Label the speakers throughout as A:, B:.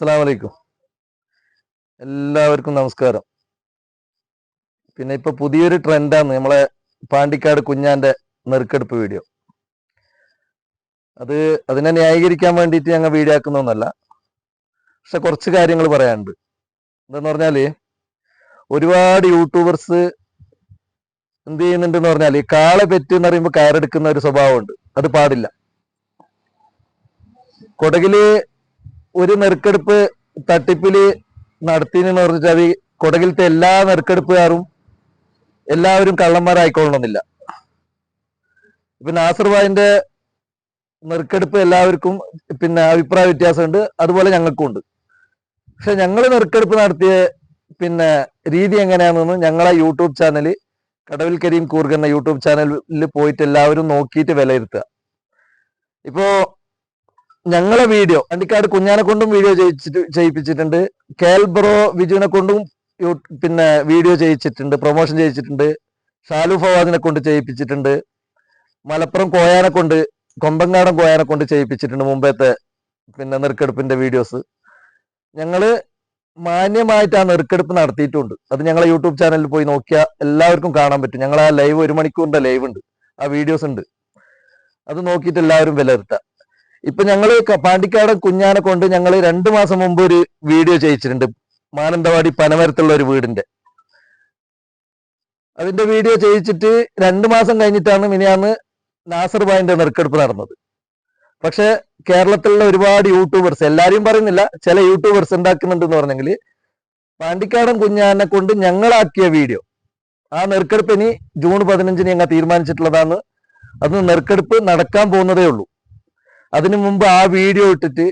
A: അസ്സാം വലൈക്കും എല്ലാവർക്കും നമസ്കാരം. പിന്നെ ഇപ്പൊ പുതിയൊരു ട്രെൻഡാണ് നമ്മളെ പാണ്ടിക്കാട് കുഞ്ഞാന്റെ നെറുക്കെടുപ്പ് വീഡിയോ. അത് അതിനെ ന്യായീകരിക്കാൻ വേണ്ടിയിട്ട് ഞങ്ങൾ വീഡിയോ ആക്കുന്നൊന്നല്ല. പക്ഷെ കുറച്ച് കാര്യങ്ങൾ പറയാനുണ്ട്. എന്താന്ന് പറഞ്ഞാൽ ഒരുപാട് യൂട്യൂബേഴ്സ് എന്ത് ചെയ്യുന്നുണ്ടെന്ന് പറഞ്ഞാൽ ഈ കാളെ പെറ്റ് എന്ന് പറയുമ്പോൾ കയറെടുക്കുന്ന ഒരു സ്വഭാവമുണ്ട്. അത് പാടില്ല. കൊടകിൽ ഒരു നെറുക്കെടുപ്പ് തട്ടിപ്പിൽ നടത്തിന്ന് പറഞ്ഞാൽ കൊടകിലത്തെ എല്ലാ നെറുക്കെടുപ്പുകാരും എല്ലാവരും കള്ളന്മാരായിക്കൊള്ളണമെന്നില്ല. ഇപ്പൊ നാസർ ഭായിന്റെ നെറുക്കെടുപ്പ് എല്ലാവർക്കും പിന്നെ അഭിപ്രായ വ്യത്യാസമുണ്ട്. അതുപോലെ ഞങ്ങൾക്കും ഉണ്ട് പക്ഷെ ഞങ്ങൾ നെറുക്കെടുപ്പ് നടത്തിയ പിന്നെ രീതി എങ്ങനെയാണെന്ന് ഞങ്ങളെ യൂട്യൂബ് ചാനൽ കടവിൽ കരീം കൂർഗ് എന്ന യൂട്യൂബ് ചാനലിൽ പോയിട്ട് എല്ലാവരും നോക്കിയിട്ട് വിലയിരുത്തുക. ഇപ്പോ ഞങ്ങളെ വീഡിയോ അണ്ടിക്കാട് കുഞ്ഞാനെ കൊണ്ടും വീഡിയോ ചെയ്യിച്ചിട്ട് ചെയ്യിപ്പിച്ചിട്ടുണ്ട്. കേൽബ്രോ വിജുവിനെ കൊണ്ടും പിന്നെ വീഡിയോ ചെയ്യിച്ചിട്ടുണ്ട് പ്രൊമോഷൻ ചെയ്യിച്ചിട്ടുണ്ട്. ഷാലു ഫവാദിനെ കൊണ്ട് ചെയ്യിപ്പിച്ചിട്ടുണ്ട്. മലപ്പുറം കോയാനെ കൊണ്ട് കൊമ്പങ്ങാടൻ കോയാനെ കൊണ്ട് ചെയ്യിപ്പിച്ചിട്ടുണ്ട് മുമ്പത്തെ പിന്നെ നെറുക്കെടുപ്പിന്റെ വീഡിയോസ് ഞങ്ങൾ മാന്യമായിട്ട് ആ നെറുക്കെടുപ്പ് നടത്തിയിട്ടുണ്ട്. അത് ഞങ്ങളെ യൂട്യൂബ് ചാനലിൽ പോയി നോക്കിയാൽ എല്ലാവർക്കും കാണാൻ പറ്റും. ഞങ്ങൾ ആ ലൈവ് ഒരു മണിക്കൂറിന്റെ ലൈവ് ഉണ്ട്. ആ വീഡിയോസ് ഉണ്ട്. അത് നോക്കിയിട്ട് എല്ലാവരും വിലയിരുത്താം. ഇപ്പൊ ഞങ്ങൾ പാണ്ടിക്കാടൻ പാണ്ടിക്കാട് കുഞ്ഞാനെ കൊണ്ട് ഞങ്ങൾ രണ്ടു മാസം മുമ്പ് ഒരു വീഡിയോ ചെയ്യിച്ചിട്ടുണ്ട്. മാനന്തവാടി പനമരത്തുള്ള ഒരു വീടിന്റെ. അതിന്റെ വീഡിയോ ചെയ്യിച്ചിട്ട് രണ്ടു മാസം കഴിഞ്ഞിട്ടാണ് മിനിയാന്ന് നാസർബായിന്റെ നെറുക്കെടുപ്പ് നടന്നത്. പക്ഷെ കേരളത്തിലുള്ള ഒരുപാട് യൂട്യൂബേഴ്സ് എല്ലാരും പറയുന്നില്ല ചില യൂട്യൂബേഴ്സ് ഉണ്ടാക്കുന്നുണ്ട് എന്ന് പറഞ്ഞെങ്കിൽ പാണ്ടിക്കാടൻ കുഞ്ഞാനെ കൊണ്ട് ഞങ്ങളാക്കിയ വീഡിയോ. ആ നെറുക്കെടുപ്പ് ഇനി ജൂൺ പതിനഞ്ചിന് ഞങ്ങൾ തീരുമാനിച്ചിട്ടുള്ളതാണ്. അത് നെറുക്കെടുപ്പ് നടക്കാൻ പോകുന്നതേ ഉള്ളൂ. അതിനു മുമ്പ് ആ വീഡിയോ ഇട്ടിട്ട്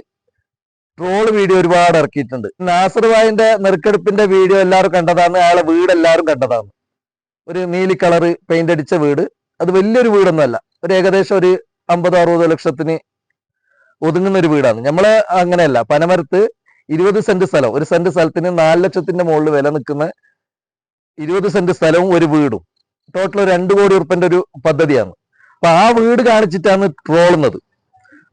A: ട്രോൾ വീഡിയോ ഒരുപാട് ഇറക്കിയിട്ടുണ്ട്. നാസർ ഭായിന്റെ നെറുക്കെടുപ്പിന്റെ വീഡിയോ എല്ലാവരും കണ്ടതാണ്. അയാളെ വീട് എല്ലാവരും കണ്ടതാണ്. ഒരു നീലി കളറ് പെയിന്റ് അടിച്ച വീട്. അത് വലിയൊരു വീടൊന്നുമല്ല. ഒരു ഏകദേശം ഒരു അമ്പത് അറുപത് ലക്ഷത്തിന് ഒതുങ്ങുന്ന ഒരു വീടാണ്. നമ്മൾ അങ്ങനെയല്ല. പനമരത്ത് ഇരുപത് സെന്റ് സ്ഥലം. ഒരു സെന്റ് സ്ഥലത്തിന് നാല് ലക്ഷത്തിന്റെ മുകളിൽ വില നിൽക്കുന്ന ഇരുപത് സെന്റ് സ്ഥലവും ഒരു വീടും. ടോട്ടൽ രണ്ട് കോടി ഉറുപ്പന്റെ ഒരു പദ്ധതിയാണ്. അപ്പൊ ആ വീട് കാണിച്ചിട്ടാണ് ട്രോളുന്നത്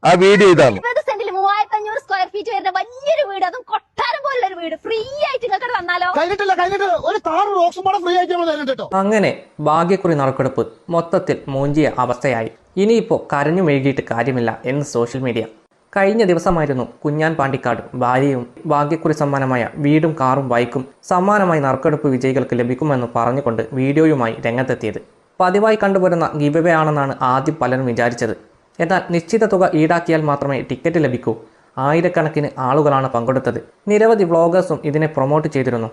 A: ആ വീഡിയോ ഇതാണ്.
B: സെന്റിൽ മൂവായിരത്തി അഞ്ഞൂറ് സ്ക്വയർ ഫീറ്റ് വരുന്ന വലിയൊരു വീട്. അതും കൊട്ടാരം പോലുള്ള ഒരു വീട്. ഫ്രീ ആയിട്ട് നിങ്ങൾക്ക് തന്നാലോ
C: കഴിഞ്ഞിട്ടില്ല കഴിഞ്ഞിട്ട് ഒരു താറ് റോക്സും കൂടെ ഫ്രീ ആയിട്ട് നമ്മൾ തരുന്നുണ്ട്
D: അങ്ങനെ ഭാഗ്യക്കുറി നറുക്കെടുപ്പ് മൊത്തത്തിൽ മൂഞ്ചിയ അവസ്ഥയായി. ഇനിയിപ്പോൾ കരഞ്ഞു മെഴുകിയിട്ട് കാര്യമില്ല എന്ന് സോഷ്യൽ മീഡിയ കഴിഞ്ഞ ദിവസമായിരുന്നു കുഞ്ഞാൻ പാണ്ടിക്കാട് ഭാര്യയും ഭാഗ്യക്കുറി സമ്മാനമായ വീടും കാറും ബൈക്കും സമ്മാനമായി നറുക്കെടുപ്പ് വിജയികൾക്ക് ലഭിക്കുമെന്ന് പറഞ്ഞുകൊണ്ട് വീഡിയോയുമായി രംഗത്തെത്തിയത്. പതിവായി കണ്ടുവരുന്ന ഗിവവേ ആണെന്നാണ് ആദ്യം പലരും വിചാരിച്ചത്. എന്നാൽ നിശ്ചിത തുക ഈടാക്കിയാൽ മാത്രമേ ടിക്കറ്റ് ലഭിക്കൂ. ആയിരക്കണക്കിന് ആളുകളാണ് പങ്കെടുത്തത്. നിരവധി വ്ളോഗേഴ്സും ഇതിനെ പ്രൊമോട്ട് ചെയ്തിരുന്നു.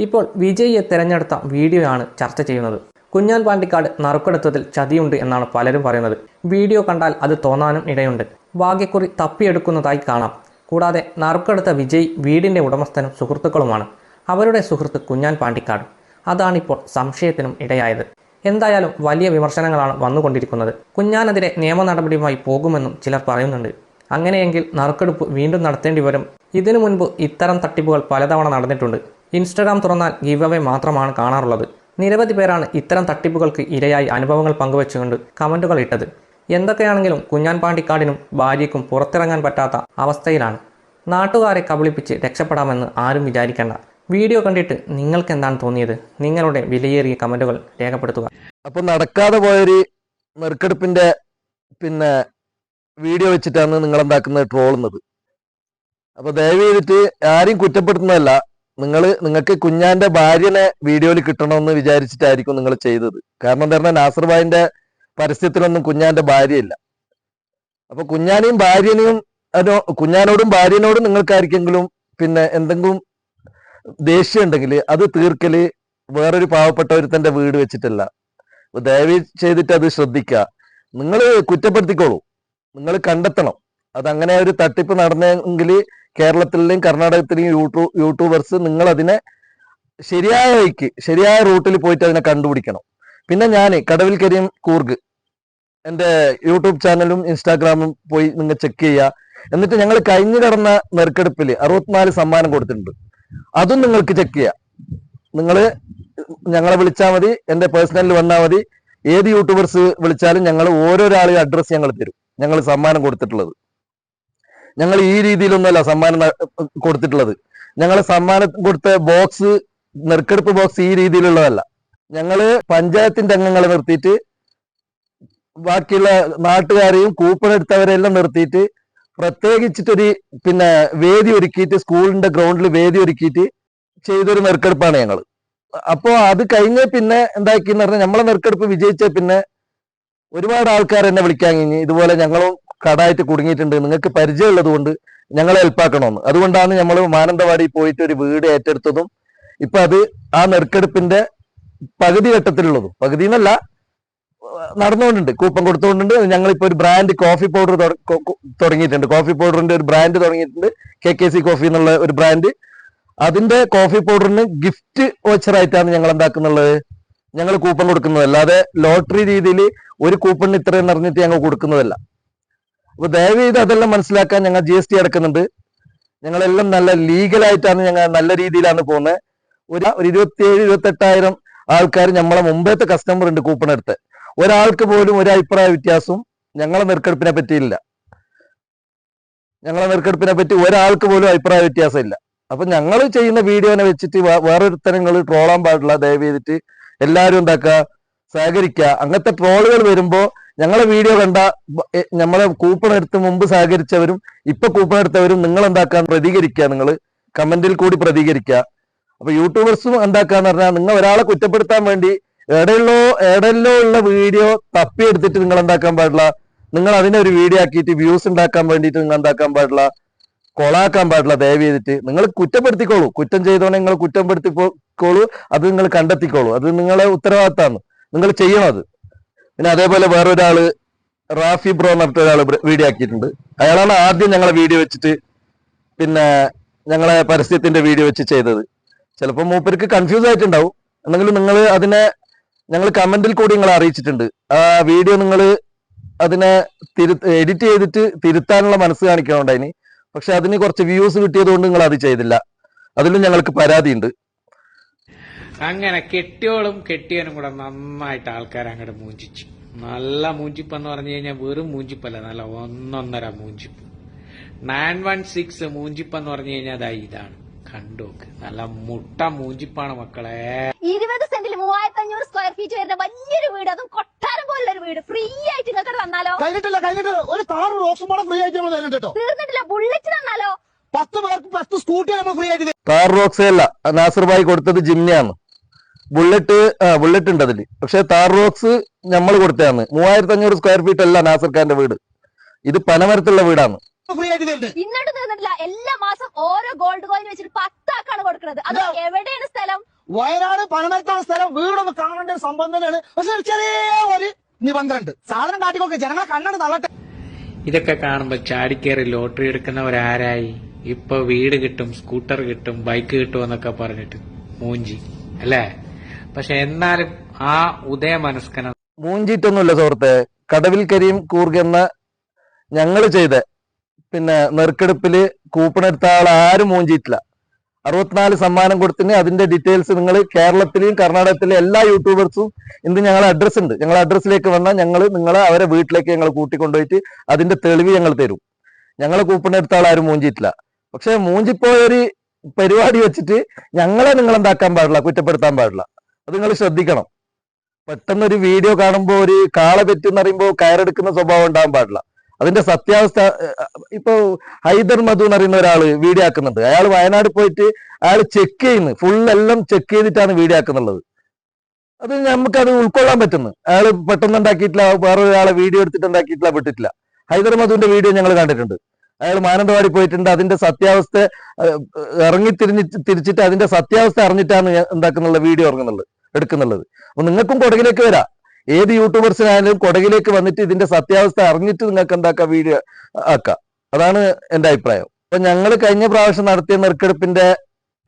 D: ഇപ്പോൾ വിജയിയെ തിരഞ്ഞെടുത്ത വീഡിയോയാണ് ചർച്ച ചെയ്യുന്നത്. കുഞ്ഞാൻ പാണ്ടിക്കാട് നറുക്കെടുത്തതിൽ ചതിയുണ്ട് എന്നാണ് പലരും പറയുന്നത്. വീഡിയോ കണ്ടാൽ അത് തോന്നാനും ഇടയുണ്ട്. ഭാഗ്യക്കുറി തപ്പിയെടുക്കുന്നതായി കാണാം. കൂടാതെ നറുക്കെടുത്ത വിജയ് വീടിന്റെ ഉടമസ്ഥനും സുഹൃത്തുക്കളുമാണ്. അവരുടെ സുഹൃത്ത് കുഞ്ഞാൻ പാണ്ടിക്കാട്. അതാണിപ്പോൾ സംശയത്തിനും ഇടയായത്. എന്തായാലും വലിയ വിമർശനങ്ങളാണ് വന്നുകൊണ്ടിരിക്കുന്നത്. കുഞ്ഞാനെതിരെ നിയമ നടപടിയുമായി പോകുമെന്നും ചിലർ പറയുന്നുണ്ട്. അങ്ങനെയെങ്കിൽ നറുക്കെടുപ്പ് വീണ്ടും നടത്തേണ്ടി വരും. ഇതിനു മുൻപ് ഇത്തരം തട്ടിപ്പുകൾ പലതവണ നടന്നിട്ടുണ്ട്. ഇൻസ്റ്റഗ്രാം തുറന്നാൽ ഗീവ് മാത്രമാണ് കാണാറുള്ളത്. നിരവധി പേരാണ് ഇത്തരം തട്ടിപ്പുകൾക്ക് ഇരയായി അനുഭവങ്ങൾ പങ്കുവെച്ചുകൊണ്ട് കമന്റുകൾ ഇട്ടത്. എന്തൊക്കെയാണെങ്കിലും കുഞ്ഞാൻ പാണ്ടിക്കാടിനും ഭാര്യയ്ക്കും പുറത്തിറങ്ങാൻ പറ്റാത്ത അവസ്ഥയിലാണ്. നാട്ടുകാരെ കബളിപ്പിച്ച് രക്ഷപ്പെടാമെന്ന് ആരും വിചാരിക്കേണ്ട. വീഡിയോ കണ്ടിട്ട് നിങ്ങൾക്ക് എന്താണ് തോന്നിയത്? നിങ്ങളുടെ വിലയേറിയ കമന്റുകൾ രേഖപ്പെടുത്തുക.
A: അപ്പൊ നടക്കാതെ പോയൊരു നെറുക്കെടുപ്പിന്റെ പിന്നെ വീഡിയോ വെച്ചിട്ടാണ് നിങ്ങൾ എന്താക്കുന്നത് ട്രോളുന്നത്. അപ്പൊ ദയവ് ആരെയും കുറ്റപ്പെടുത്തുന്നതല്ല. നിങ്ങൾ നിങ്ങൾക്ക് കുഞ്ഞാന്റെ ഭാര്യനെ വീഡിയോയിൽ കിട്ടണമെന്ന് വിചാരിച്ചിട്ടായിരിക്കും നിങ്ങൾ ചെയ്തത്. കാരണം എന്താ പറഞ്ഞാൽ നാസർ പരസ്യത്തിലൊന്നും കുഞ്ഞാന്റെ ഭാര്യയില്ല. അപ്പൊ കുഞ്ഞാനെയും ഭാര്യനെയും കുഞ്ഞാനോടും ഭാര്യനോടും നിങ്ങൾക്കായിരിക്കെങ്കിലും പിന്നെ എന്തെങ്കിലും ദേഷ്യം ഉണ്ടെങ്കിൽ അത് തീർക്കൽ വേറൊരു പാവപ്പെട്ട ഒരുത്തന്റെ വീട് വെച്ചിട്ടല്ല. ദയവ് ചെയ്തിട്ട് അത് ശ്രദ്ധിക്കുക നിങ്ങൾ കുറ്റപ്പെടുത്തിക്കോളൂ. നിങ്ങൾ കണ്ടെത്തണം. അത് അങ്ങനെ ഒരു തട്ടിപ്പ് നടന്നെങ്കിൽ കേരളത്തിലെയും കർണാടകത്തിലെയും യൂട്യൂ യൂട്യൂബേഴ്സ് നിങ്ങൾ അതിനെ ശരിയായ വഴിക്ക് ശരിയായ റൂട്ടിൽ പോയിട്ട് അതിനെ കണ്ടുപിടിക്കണം. പിന്നെ ഞാൻ കടവിൽ കരീം കൂർഗ്. എന്റെ യൂട്യൂബ് ചാനലും ഇൻസ്റ്റാഗ്രാമും പോയി നിങ്ങൾ ചെക്ക് ചെയ്യുക. എന്നിട്ട് ഞങ്ങൾ കഴിഞ്ഞു കടന്ന നെറുക്കെടുപ്പിൽ അറുപത്തിനാല് സമ്മാനം കൊടുത്തിട്ടുണ്ട്. അതും നിങ്ങൾക്ക് ചെക്ക് ചെയ്യാം. നിങ്ങൾ ഞങ്ങളെ വിളിച്ചാൽ മതി എന്റെ പേഴ്സണലിൽ വന്നാൽ മതി. ഏത് യൂട്യൂബേഴ്സ് വിളിച്ചാലും ഞങ്ങൾ ഓരോരാളെയും അഡ്രസ്സ് ഞങ്ങൾ തരും. ഞങ്ങൾ സമ്മാനം കൊടുത്തിട്ടുള്ളത്. ഞങ്ങൾ ഈ രീതിയിലൊന്നുമല്ല സമ്മാനം കൊടുത്തിട്ടുള്ളത്. ഞങ്ങൾ സമ്മാനം കൊടുത്ത ബോക്സ് നെറുക്കെടുപ്പ് ബോക്സ് ഈ രീതിയിലുള്ളതല്ല. ഞങ്ങൾ പഞ്ചായത്തിന്റെ അംഗങ്ങളെ നിർത്തിയിട്ട് ബാക്കിയുള്ള നാട്ടുകാരെയും കൂപ്പൺ എടുത്തവരെല്ലാം നിർത്തിയിട്ട് പ്രത്യേകിച്ചിട്ടൊരു പിന്നെ വേദി ഒരുക്കിയിട്ട് സ്കൂളിന്റെ ഗ്രൗണ്ടിൽ വേദി ഒരുക്കിയിട്ട് ചെയ്തൊരു നെറുക്കെടുപ്പാണ് ഞങ്ങൾ അപ്പോ അത് കഴിഞ്ഞ പിന്നെ എന്താക്കിന്ന് പറഞ്ഞാൽ നമ്മളെ നെറുക്കെടുപ്പ് വിജയിച്ച പിന്നെ ഒരുപാട് ആൾക്കാർ എന്നെ വിളിക്കാൻ കഴിഞ്ഞ് ഇതുപോലെ ഞങ്ങളും കടായിട്ട് കുടുങ്ങിയിട്ടുണ്ട്. നിങ്ങൾക്ക് പരിചയമുള്ളത് കൊണ്ട് ഞങ്ങളെ ഹെൽപ്പാക്കണമെന്ന് അതുകൊണ്ടാണ് നമ്മൾ മാനന്തവാടി പോയിട്ട് ഒരു വീട് ഏറ്റെടുത്തതും ഇപ്പൊ അത് ആ നെറുക്കെടുപ്പിന്റെ പകുതി ഘട്ടത്തിലുള്ളതും. പകുതി എന്നല്ല നടന്നുകൊണ്ടുണ്ട്. കൂപ്പൺ കൊടുത്തുകൊണ്ടുണ്ട്. ഞങ്ങളിപ്പോ ഒരു ബ്രാൻഡ് കോഫി പൗഡർ തുടങ്ങിയിട്ടുണ്ട്. കോഫി പൗഡറിന്റെ ഒരു ബ്രാൻഡ് തുടങ്ങിയിട്ടുണ്ട്. കെ കെ സി കോഫി എന്നുള്ള ഒരു ബ്രാൻഡ് അതിന്റെ കോഫി പൗഡറിന് ഗിഫ്റ്റ് വോച്ചറായിട്ടാണ് ഞങ്ങൾ എന്താക്കുന്നുള്ളത് ഞങ്ങൾ കൂപ്പൺ കൊടുക്കുന്നത്. അല്ലാതെ ലോട്ടറി രീതിയിൽ ഒരു കൂപ്പണിന് ഇത്രയും നിറഞ്ഞിട്ട് ഞങ്ങൾ കൊടുക്കുന്നതല്ല. അപ്പൊ ദയവ് ചെയ്ത് അതെല്ലാം മനസ്സിലാക്കാൻ ഞങ്ങൾ ജി എസ് ടി അടക്കുന്നുണ്ട്. ഞങ്ങളെല്ലാം നല്ല ലീഗലായിട്ടാണ് ഞങ്ങൾ നല്ല രീതിയിലാണ് പോകുന്നത്. ഒരു ഇരുപത്തിയേഴ് ഇരുപത്തെട്ടായിരം ആൾക്കാർ നമ്മളെ മുമ്പത്തെ കസ്റ്റമർ ഉണ്ട് കൂപ്പൺ എടുത്ത്. ഒരാൾക്ക് പോലും ഒരു അഭിപ്രായ വ്യത്യാസവും ഞങ്ങളെ നെറുക്കെടുപ്പിനെ പറ്റിയില്ല. ഞങ്ങളെ നെറുക്കെടുപ്പിനെ പറ്റി ഒരാൾക്ക് പോലും അഭിപ്രായ വ്യത്യാസം ഇല്ല അപ്പൊ ഞങ്ങൾ ചെയ്യുന്ന വീഡിയോനെ വെച്ചിട്ട് വേറൊരുത്തരങ്ങൾ ട്രോളാൻ പാടില്ല. ദയവ് ചെയ്തിട്ട് എല്ലാവരും എന്താക്കുക സഹകരിക്കുക അങ്ങനത്തെ ട്രോളുകൾ വരുമ്പോ ഞങ്ങളെ വീഡിയോ കണ്ട നമ്മളെ കൂപ്പൺ എടുത്ത് മുമ്പ് സഹകരിച്ചവരും ഇപ്പൊ കൂപ്പൺ എടുത്തവരും നിങ്ങൾ എന്താക്കാൻ പ്രതികരിക്കുക നിങ്ങൾ കമന്റിൽ കൂടി പ്രതികരിക്കുക അപ്പൊ യൂട്യൂബേഴ്സും എന്താക്കാന്ന് പറഞ്ഞാൽ നിങ്ങൾ ഒരാളെ കുറ്റപ്പെടുത്താൻ വേണ്ടി എവിടെയുള്ളോ എവിടെയല്ലോ ഉള്ള വീഡിയോ തപ്പിയെടുത്തിട്ട് നിങ്ങൾ എന്താക്കാൻ പാടില്ല? നിങ്ങൾ അതിനെ ഒരു വീഡിയോ ആക്കിയിട്ട് വ്യൂസ് ഉണ്ടാക്കാൻ വേണ്ടിയിട്ട് നിങ്ങൾ എന്താക്കാൻ പാടില്ല? കൊളാക്കാൻ പാടില്ല ദയവ് ചെയ്തിട്ട്. നിങ്ങൾ കുറ്റപ്പെടുത്തിക്കോളൂ. കുറ്റം ചെയ്തോണെ നിങ്ങൾ കുറ്റപ്പെടുത്തിക്കോളൂ. അത് നിങ്ങൾ കണ്ടെത്തിക്കോളൂ. അത് നിങ്ങളെ ഉത്തരവാദിത്തമാണ്. നിങ്ങൾ ചെയ്യണം അത്. പിന്നെ അതേപോലെ വേറൊരാൾ റാഫി ബ്രോ എന്ന് പറഞ്ഞിട്ട് ഒരാൾ വീഡിയോ ആക്കിയിട്ടുണ്ട്. അയാളാണ് ആദ്യം ഞങ്ങളെ വീഡിയോ വെച്ചിട്ട് പിന്നെ ഞങ്ങളെ പരസ്യത്തിന്റെ വീഡിയോ വെച്ച് ചെയ്തത്. ചിലപ്പോൾ മൂപ്പർക്ക് കൺഫ്യൂസ് ആയിട്ടുണ്ടാവും. എന്നെങ്കിലും നിങ്ങൾ അതിനെ ഞങ്ങൾ കമന്റിൽ കൂടി നിങ്ങളെ അറിയിച്ചിട്ടുണ്ട്. ആ വീഡിയോ നിങ്ങൾ അതിനെ തിരു എഡിറ്റ് ചെയ്തിട്ട് തിരുത്താനുള്ള മനസ്സ് കാണിക്കണുണ്ടായിന് പക്ഷെ അതിന് കുറച്ച് വ്യൂസ് കിട്ടിയത് കൊണ്ട് നിങ്ങൾ അത് ചെയ്തില്ല. അതിലും ഞങ്ങൾക്ക് പരാതിയുണ്ട്.
E: അങ്ങനെ കെട്ടിയോളും കെട്ടിയനും കൂടെ നന്നായിട്ട് ആൾക്കാർ അങ്ങോട്ട് മൂഞ്ചിച്ചു. നല്ല മൂഞ്ചിപ്പെന്ന് പറഞ്ഞു കഴിഞ്ഞാൽ വെറും മൂഞ്ചിപ്പല്ല നല്ല ഒന്നൊന്നര മൂഞ്ചിപ്പ്. നയൻ വൺ സിക്സ് മൂഞ്ചിപ്പെന്ന് പറഞ്ഞു കഴിഞ്ഞാൽ അതാ ഇതാണ്. കണ്ടോക്ക് നല്ല മുട്ട മൂഞ്ചിപ്പാണ് മക്കളെ.
B: ഇരുപത് സെന്റിൽ മൂവായിരത്തി അഞ്ഞൂറ് സ്ക്വയർ ഫീറ്റ് വരുന്ന വലിയൊരു വീട്. അതും കൊട്ടാരം പോലുള്ള ഒരു വീട്. ഫ്രീ ആയിട്ട് നിങ്ങൾക്ക് തന്നാലോ?
C: കഴിഞ്ഞിട്ടില്ല കഴിഞ്ഞിട്ട് ഒരു താറ് റോക്സും കൂടെ ഫ്രീ ആയിട്ട് നമ്മൾ തരുന്നുണ്ട്
B: തീർന്നിട്ടില്ല. ബുള്ളറ്റ് തന്നാലോ?
C: പത്ത് പേർക്ക് പത്ത് സ്കൂട്ടി നമ്മൾ ഫ്രീ ആയിട്ട്
A: കാർ റോക്സ് അല്ല. നാസർ ഭായി കൊടുത്തത് ജിംനയാണ് ബുള്ളറ്റ് ബുള്ളറ്റ് ഉണ്ട് അതിൽ. പക്ഷെ താർ റോക്സ് നമ്മൾ കൊടുത്തതാണ്. മൂവായിരത്തി അഞ്ഞൂറ് സ്ക്വയർ ഫീറ്റ് അല്ല നാസർ ഖാന്റെ വീട്. ഇത് പനമരത്തുള്ള വീടാണ്.
C: ഫ്രീ ആയിട്ട് തരുന്നുണ്ട്
B: ഇന്നോട്ട് തീർന്നിട്ടില്ല. എല്ലാ മാസം ഓരോ ഗോൾഡ് കോയിൻ വെച്ചിട്ട് പത്താക്കാണ് കൊടുക്കുന്നത്. അത്. എവിടെയാണ് സ്ഥലം?
C: വയനാട് പനമരത്താണ് സ്ഥലം. വീടൊന്ന് കാണേണ്ട ഒരു സംഭവം തന്നെയാണ് പക്ഷെ ഒരു ചെറിയ ഒരു നിബന്ധന ഉണ്ട് സാധനം കാട്ടിക്കൊക്കെ. ജനങ്ങളെ കണ്ണാണ് തള്ളട്ടെ.
E: ഇതൊക്കെ കാണുമ്പോ ചാടിക്കേറി ലോട്ടറി എടുക്കുന്നവരാരായി ഇപ്പൊ വീട് കിട്ടും സ്കൂട്ടർ കിട്ടും ബൈക്ക് കിട്ടും എന്നൊക്കെ പറഞ്ഞിട്ട് മൂഞ്ചി. അല്ലേ? പക്ഷെ എന്നാലും ആ ഉദയ മനസ്കനം
A: മൂഞ്ചിട്ടൊന്നുമില്ല സുഹൃത്തെ. കടവിൽ കരീം കൂർഗ് എന്ന ഞങ്ങൾ ചെയ്ത പിന്നെ നെറുക്കെടുപ്പിൽ കൂപ്പൺ എടുത്ത ആൾ ആരും മൂഞ്ചിയിട്ടില്ല. അറുപത്തിനാല് സമ്മാനം കൊടുത്തിന് അതിന്റെ ഡീറ്റെയിൽസ് നിങ്ങൾ കേരളത്തിലെയും കർണാടകത്തിലെ എല്ലാ യൂട്യൂബേഴ്സും ഇന്ന് ഞങ്ങളെ അഡ്രസ് ഉണ്ട്. ഞങ്ങളെ അഡ്രസ്സിലേക്ക് വന്നാൽ ഞങ്ങൾ നിങ്ങളെ അവരെ വീട്ടിലേക്ക് ഞങ്ങൾ കൂട്ടിക്കൊണ്ടുപോയിട്ട് അതിന്റെ തെളിവ് ഞങ്ങൾ തരും. ഞങ്ങളെ കൂപ്പൺ എടുത്ത ആൾ ആരും മൂഞ്ചിയിട്ടില്ല. പക്ഷെ മൂഞ്ചിപ്പോയൊരു പരിപാടി വെച്ചിട്ട് ഞങ്ങളെ നിങ്ങൾ എന്താക്കാൻ പാടില്ല കുറ്റപ്പെടുത്താൻ പാടില്ല. അത് നിങ്ങൾ ശ്രദ്ധിക്കണം. പെട്ടെന്നൊരു വീഡിയോ കാണുമ്പോൾ ഒരു കാള പറ്റുന്ന പറയുമ്പോൾ കയറെടുക്കുന്ന സ്വഭാവം ഉണ്ടാകാൻ പാടില്ല. അതിന്റെ സത്യാവസ്ഥ ഇപ്പൊ ഹൈദർ മധു എന്ന് പറയുന്ന ഒരാൾ വീഡിയോ ആക്കുന്നുണ്ട്. അയാൾ വയനാട് പോയിട്ട് അയാൾ ചെക്ക് ചെയ്യുന്നു. ഫുൾ എല്ലാം ചെക്ക് ചെയ്തിട്ടാണ് വീഡിയോ ആക്കുന്നുള്ളത്. അത് നമുക്ക് അത് ഉൾക്കൊള്ളാൻ പറ്റുന്നു. അയാൾ പെട്ടെന്ന് ഉണ്ടാക്കിയിട്ടില്ല വേറെ ഒരാളെ വീഡിയോ എടുത്തിട്ട് ഉണ്ടാക്കിയിട്ടില്ല ഹൈദർ മധുവിന്റെ വീഡിയോ ഞങ്ങൾ കണ്ടിട്ടുണ്ട്. അയാൾ മാനന്തവാടി പോയിട്ടുണ്ട് അതിന്റെ സത്യാവസ്ഥ ഇറങ്ങി തിരിഞ്ഞ് തിരിച്ചിട്ട് അതിന്റെ സത്യാവസ്ഥ അറിഞ്ഞിട്ടാണ് എന്താക്കുന്നുള്ള വീഡിയോ ഇറങ്ങുന്നുള്ളത് എടുക്കുന്നുള്ളത്. അപ്പൊ നിങ്ങൾക്കും കൊടകിലേക്ക് വരാം. ഏത് യൂട്യൂബേഴ്സിനായാലും കൊടകിലേക്ക് വന്നിട്ട് ഇതിന്റെ സത്യാവസ്ഥ അറിഞ്ഞിട്ട് നിങ്ങൾക്ക് എന്താക്കാം വീഡിയോ ആക്കാം. അതാണ് എന്റെ അഭിപ്രായം. അപ്പൊ ഞങ്ങൾ കഴിഞ്ഞ പ്രാവശ്യം നടത്തിയ നെറുക്കെടുപ്പിന്റെ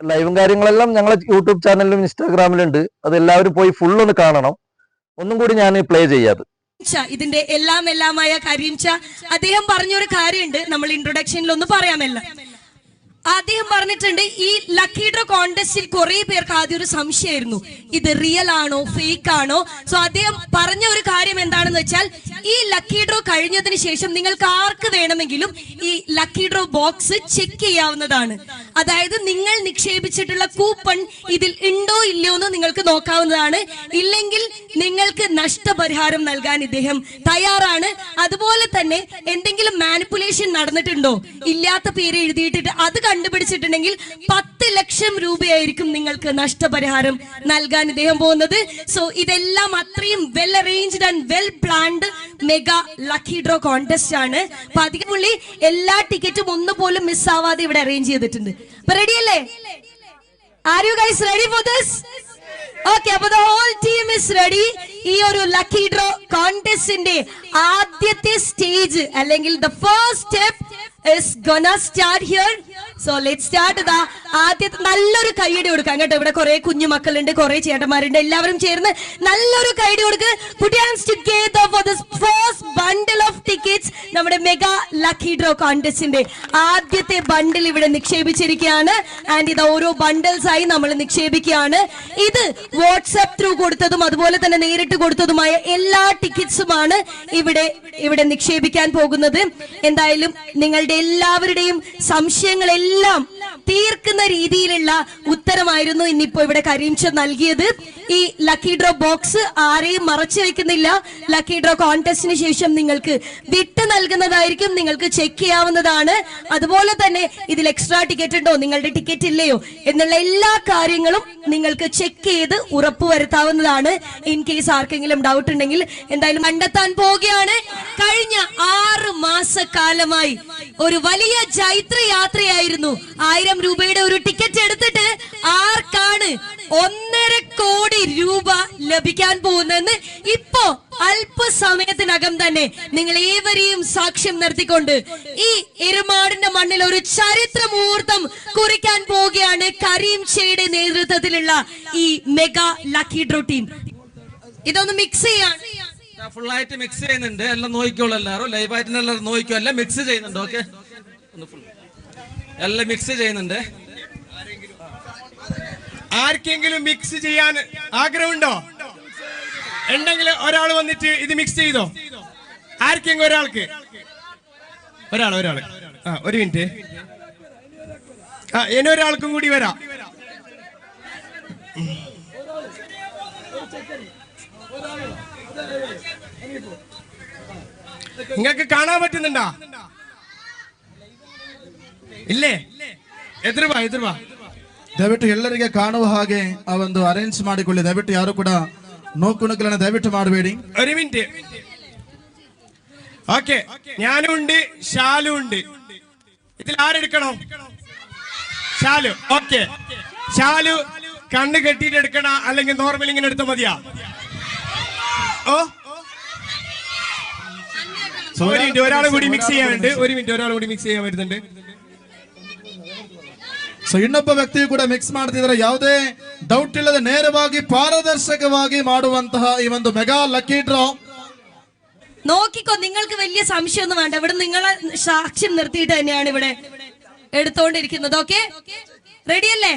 A: ലൈവും കാര്യങ്ങളെല്ലാം ഞങ്ങളെ യൂട്യൂബ് ചാനലിലും ഇൻസ്റ്റാഗ്രാമിലും ഉണ്ട് അത് എല്ലാവരും പോയി ഫുൾ ഒന്ന് കാണണം. ഒന്നും കൂടി ഞാൻ പ്ലേ ചെയ്യാത്.
F: ഇതിന്റെ എല്ലാം എല്ലാമായ കരീംച്ച അദ്ദേഹം പറഞ്ഞൊരു കാര്യമുണ്ട്. നമ്മൾ ഇൻട്രൊഡക്ഷനിൽ ഒന്ന് പറയാമല്ല അദ്ദേഹം പറഞ്ഞിട്ടുണ്ട് ഈ ലക്കി ഡ്രോ കോണ്ടസ്റ്റിൽ കുറെ പേർക്ക് ആദ്യം ഒരു സംശയമായിരുന്നു. ഇത് റിയൽ ആണോ ഫേക്ക് ആണോ? സോ അദ്ദേഹം പറഞ്ഞ ഒരു കാര്യം എന്താണെന്ന് വെച്ചാൽ ഈ ലക്കി ഡ്രോ കഴിഞ്ഞതിന് ശേഷം നിങ്ങൾക്ക് ആർക്ക് വേണമെങ്കിലും ഈ ലക്കി ഡ്രോ ബോക്സ് ചെക്ക് ചെയ്യാവുന്നതാണ്. അതായത് നിങ്ങൾ നിക്ഷേപിച്ചിട്ടുള്ള കൂപ്പൺ ഇതിൽ ഉണ്ടോ ഇല്ലയോ എന്ന് നിങ്ങൾക്ക് നോക്കാവുന്നതാണ്. ഇല്ലെങ്കിൽ നിങ്ങൾക്ക് നഷ്ടപരിഹാരം നൽകാൻ ഇദ്ദേഹം തയ്യാറാണ്. അതുപോലെ തന്നെ എന്തെങ്കിലും മാനിപ്പുലേഷൻ നടന്നിട്ടുണ്ടോ? ഇല്ലാത്ത പേര് എഴുതിയിട്ടിട്ട് അത് കണ്ടുപിടിച്ചിട്ടുണ്ടെങ്കിൽ പത്ത് ലക്ഷം രൂപയായിരിക്കും നിങ്ങൾക്ക് നഷ്ടപരിഹാരം നൽകാൻ ഇദ്ദേഹം പോകുന്നത്. സോ ഇതെല്ലാം അത്രയും well arranged and well planned mega lucky draw contest ആണ്. അപ്പൊ അധികം പുള്ളി എല്ലാ ടിക്കറ്റും ഒന്ന് പോലും മിസ് ആവാതെ ഇവിടെ അറേഞ്ച് ചെയ്തിട്ടുണ്ട്. അപ്പൊ റെഡി അല്ലേ? Are you guys ready for this okay അപ്പൊ ഹോൾ ടീം ഇസ് റെഡി ഈ ഒരു ലക്കി ഡ്രോ കോൺടെസ്റ്റിന്റെ ആദ്യത്തെ സ്റ്റേജ് അല്ലെങ്കിൽ the first step is gonna start here so let start ദാ ആദ്യത്തെ നല്ലൊരു കൈയടി കൊടുക്കാം. കേട്ടോ ഇവിടെ കുറെ കുഞ്ഞു മക്കളുണ്ട് കുറെ ചേട്ടന്മാരുണ്ട്. എല്ലാവരും ചേർന്ന് നല്ലൊരു കൈയടി കൊടുക്ക്. കുട്ടിയാൻസ് together for this first bundle of tickets നമ്മുടെ മെഗാ ലക്കി ഡ്രോ കോൺടെസ്റ്റിന്റെ ആദ്യത്തെ ബണ്ടിൽ ഇവിടെ നിക്ഷേപിച്ചിരിക്കുകയാണ്. ആൻഡ് ഇത് ഓരോ ബണ്ടിൽസ് ആയി നമ്മൾ നിക്ഷേപിക്കുകയാണ്. ഇത് വാട്സ്ആപ്പ് ത്രൂ കൊടുത്തതും അതുപോലെ തന്നെ നേരിട്ട് കൊടുത്തതുമായ എല്ലാ ടിക്കറ്റ്സുമാണ് ഇവിടെ ഇവിടെ നിക്ഷേപിക്കാൻ പോകുന്നത്. എന്തായാലും നിങ്ങളുടെ എല്ലാവരുടെയും സംശയങ്ങളെല്ലാം തീർക്കുന്ന രീതിയിലുള്ള ഉത്തരമായിരുന്നു ഇന്നിപ്പോ ഇവിടെ കരീംച നൽകിയത്. ഈ ലക്കി ഡ്രോ ബോക്സ് ആരെയും മറച്ചു വെക്കുന്നില്ല. ലക്കി ഡ്രോ കോൺടെസ്റ്റിന് ശേഷം നിങ്ങൾക്ക് വിട്ട് നൽകുന്നതായിരിക്കും. നിങ്ങൾക്ക് ചെക്ക് ചെയ്യാവുന്നതാണ്. അതുപോലെ തന്നെ ഇതിൽ എക്സ്ട്രാ ടിക്കറ്റ് ഉണ്ടോ? നിങ്ങളുടെ ടിക്കറ്റ് ഇല്ലയോ? എന്നുള്ള എല്ലാ കാര്യങ്ങളും നിങ്ങൾക്ക് ചെക്ക് ചെയ്ത് ഉറപ്പുവരുത്താവുന്നതാണ്. ഇൻ കേസ് ആർക്കെങ്കിലും ഡൗട്ട് ഉണ്ടെങ്കിൽ എന്തായാലും കണ്ടെത്താൻ പോവുകയാണ്. കഴിഞ്ഞ ആറ് മാസക്കാലമായി ഒരു വലിയ ജൈത്ര യാത്രയായിരുന്നു. ആയിരം രൂപയുടെ ഒരു ടിക്കറ്റ് എടുത്തിട്ട് ആർക്കാണ് ഒന്നര കോടി രൂപ ലഭിക്കാൻ പോകുന്നതെന്ന് ഇപ്പോ അല്പസമയത്തിനകം തന്നെ നിങ്ങൾ ഏവരെയും സാക്ഷ്യം നിർത്തിക്കൊണ്ട് ഈ എരുമാടിന്റെ മണ്ണിൽ ഒരു ചരിത്ര മുഹൂർത്തം കുറിക്കാൻ പോവുകയാണ് കരീം ഷെയുടെ നേതൃത്വത്തിലുള്ള ഈ മെഗാ ലക്കി ഡ്രോ ടീം. ഇതൊന്ന് മിക്സ് ചെയ്യാണ്
G: ഫുൾ ആയിട്ട് മിക്സ് ചെയ്യുന്നുണ്ട്. എല്ലാം നോക്കിക്കോളൂ എല്ലാവരും. ലൈവായിട്ട് എല്ലാവരും നോക്കിക്കോ. എല്ലാം മിക്സ് ചെയ്യുന്നുണ്ട്. ഓക്കെ എല്ലാം മിക്സ് ചെയ്യുന്നുണ്ട്.
H: ആർക്കെങ്കിലും മിക്സ് ചെയ്യാൻ ആഗ്രഹമുണ്ടോ? ഉണ്ടെങ്കിൽ ഒരാൾ വന്നിട്ട് ഇത് മിക്സ് ചെയ്തോ? ആർക്കെങ്കിലും ഒരാൾക്ക്? ഒരാൾ ഒരാൾ. ആ ഒരു മിനിറ്റ് ആ ഇനി ഒരാൾക്കും കൂടി വരാം. നിങ്ങൾക്ക് കാണാൻ പറ്റുന്നുണ്ടോ? ഇല്ലേ ಎದುರು ಬಾ ಎದುರು ಬಾ
C: ದಯವಿಟ್ಟು ಎಲ್ಲರಿಗೆ ಕಾಣುವ ಹಾಗೆ ಆ ಒಂದು ಅರೇಂಜ್ ಮಾಡಿಕೊಳ್ಳಿ ದಯವಿಟ್ಟು ಯಾರು ಕೂಡ ನೋಕುಣುಗಳನ್ನು ದಯವಿಟ್ಟು ಮಾಡಬೇಡಿ
H: ഒരു മിനിറ്റ് ഓക്കെ ഞാനും ഉണ്ട് ഷാലു ഉണ്ട് ഇതിൽ ആരെടുക്കണം ഷാലു ഓക്കെ ഷാലു കണ്ണ് കെട്ടിയിട്ട് എടുക്കണ അല്ലെങ്കിൽ നോർമൽ ഇങ്ങനെ എടുത്താൽ മതിയാ ഓ ഒരു മിനിറ്റ് ഒരാൾ കൂടി മിക്സ് ചെയ്യാനുണ്ട് ഒരു മിനിറ്റ് ഒരാൾ കൂടി മിക്സ് ചെയ്യാൻ വരുന്നുണ്ട്
C: ಸೊ ಇನ್ನೊಬ್ಬ ವ್ಯಕ್ತಿಯು ಕೂಡ ಮಿಕ್ಸ್ ಮಾಡ್ತಿದ್ರೆ ಯಾವುದೇ ಡೌಟ್ ಇಲ್ಲದೆ ನೇರವಾಗಿ ಪಾರದರ್ಶಕವಾಗಿ ಮಾಡುವಂತಹ ಈ ಒಂದು ಮೆಗಾ ಲಕ್ಕಿ ಡ್ರಾ
F: നോക്കിക്കോ നിങ്ങൾക്ക് വലിയ സംശയമൊന്നും വേണ്ട ഇവിടെ നിങ്ങളെ സാക്ഷ്യം നിർത്തിയിട്ട് തന്നെയാണ് ഇവിടെ എടുത്തോണ്ടിരിക്കുന്നത് ഓക്കെ റെഡിയല്ലേ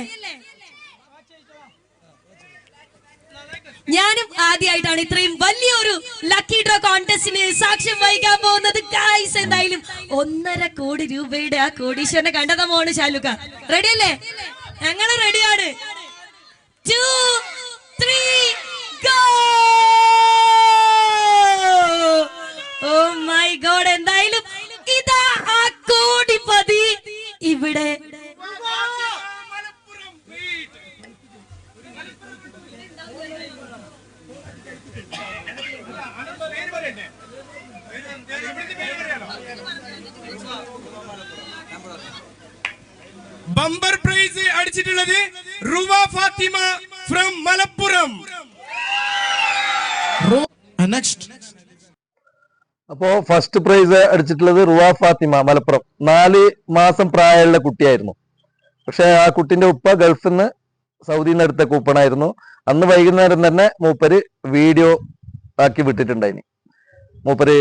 F: ഞാനും ആദ്യമായിട്ടാണ് ഇത്രയും വലിയൊരു ലക്കി ഡ്രോ കോൺടെസ്റ്റിന് സാക്ഷ്യം വഹിക്കാൻ പോകുന്നത്. ഗായ്സ് എന്തായാലും ഒന്നര കോടി രൂപയുടെ ആ കോടീശ്വരനെ കണ്ടതാ മോണ് ശാലുക്ക റെഡിയല്ലേ ഞങ്ങൾ റെഡിയാണ് two three go oh my god എന്തായാലും ഇതാ ആ ഇവിടെ
H: ബമ്പർ പ്രൈസ് അടിച്ചിട്ടുള്ളത് റുവ ഫാത്തിമ ഫ്രം മലപ്പുറം.
A: അപ്പോ ഫസ്റ്റ് പ്രൈസ് അടിച്ചിട്ടുള്ളത് റുവ ഫാത്തിമ മലപ്പുറം. നാല് മാസം പ്രായമുള്ള കുട്ടിയായിരുന്നു. പക്ഷെ ആ കുട്ടിന്റെ ഉപ്പ ഗൾഫിൽ നിന്ന് സൗദിയിൽ നിന്ന് എടുത്ത കൂപ്പണായിരുന്നു. അന്ന് വൈകുന്നേരം തന്നെ മൂപ്പര് വീഡിയോ ആക്കി വിട്ടിട്ടുണ്ടായിന്. മൂപ്പര്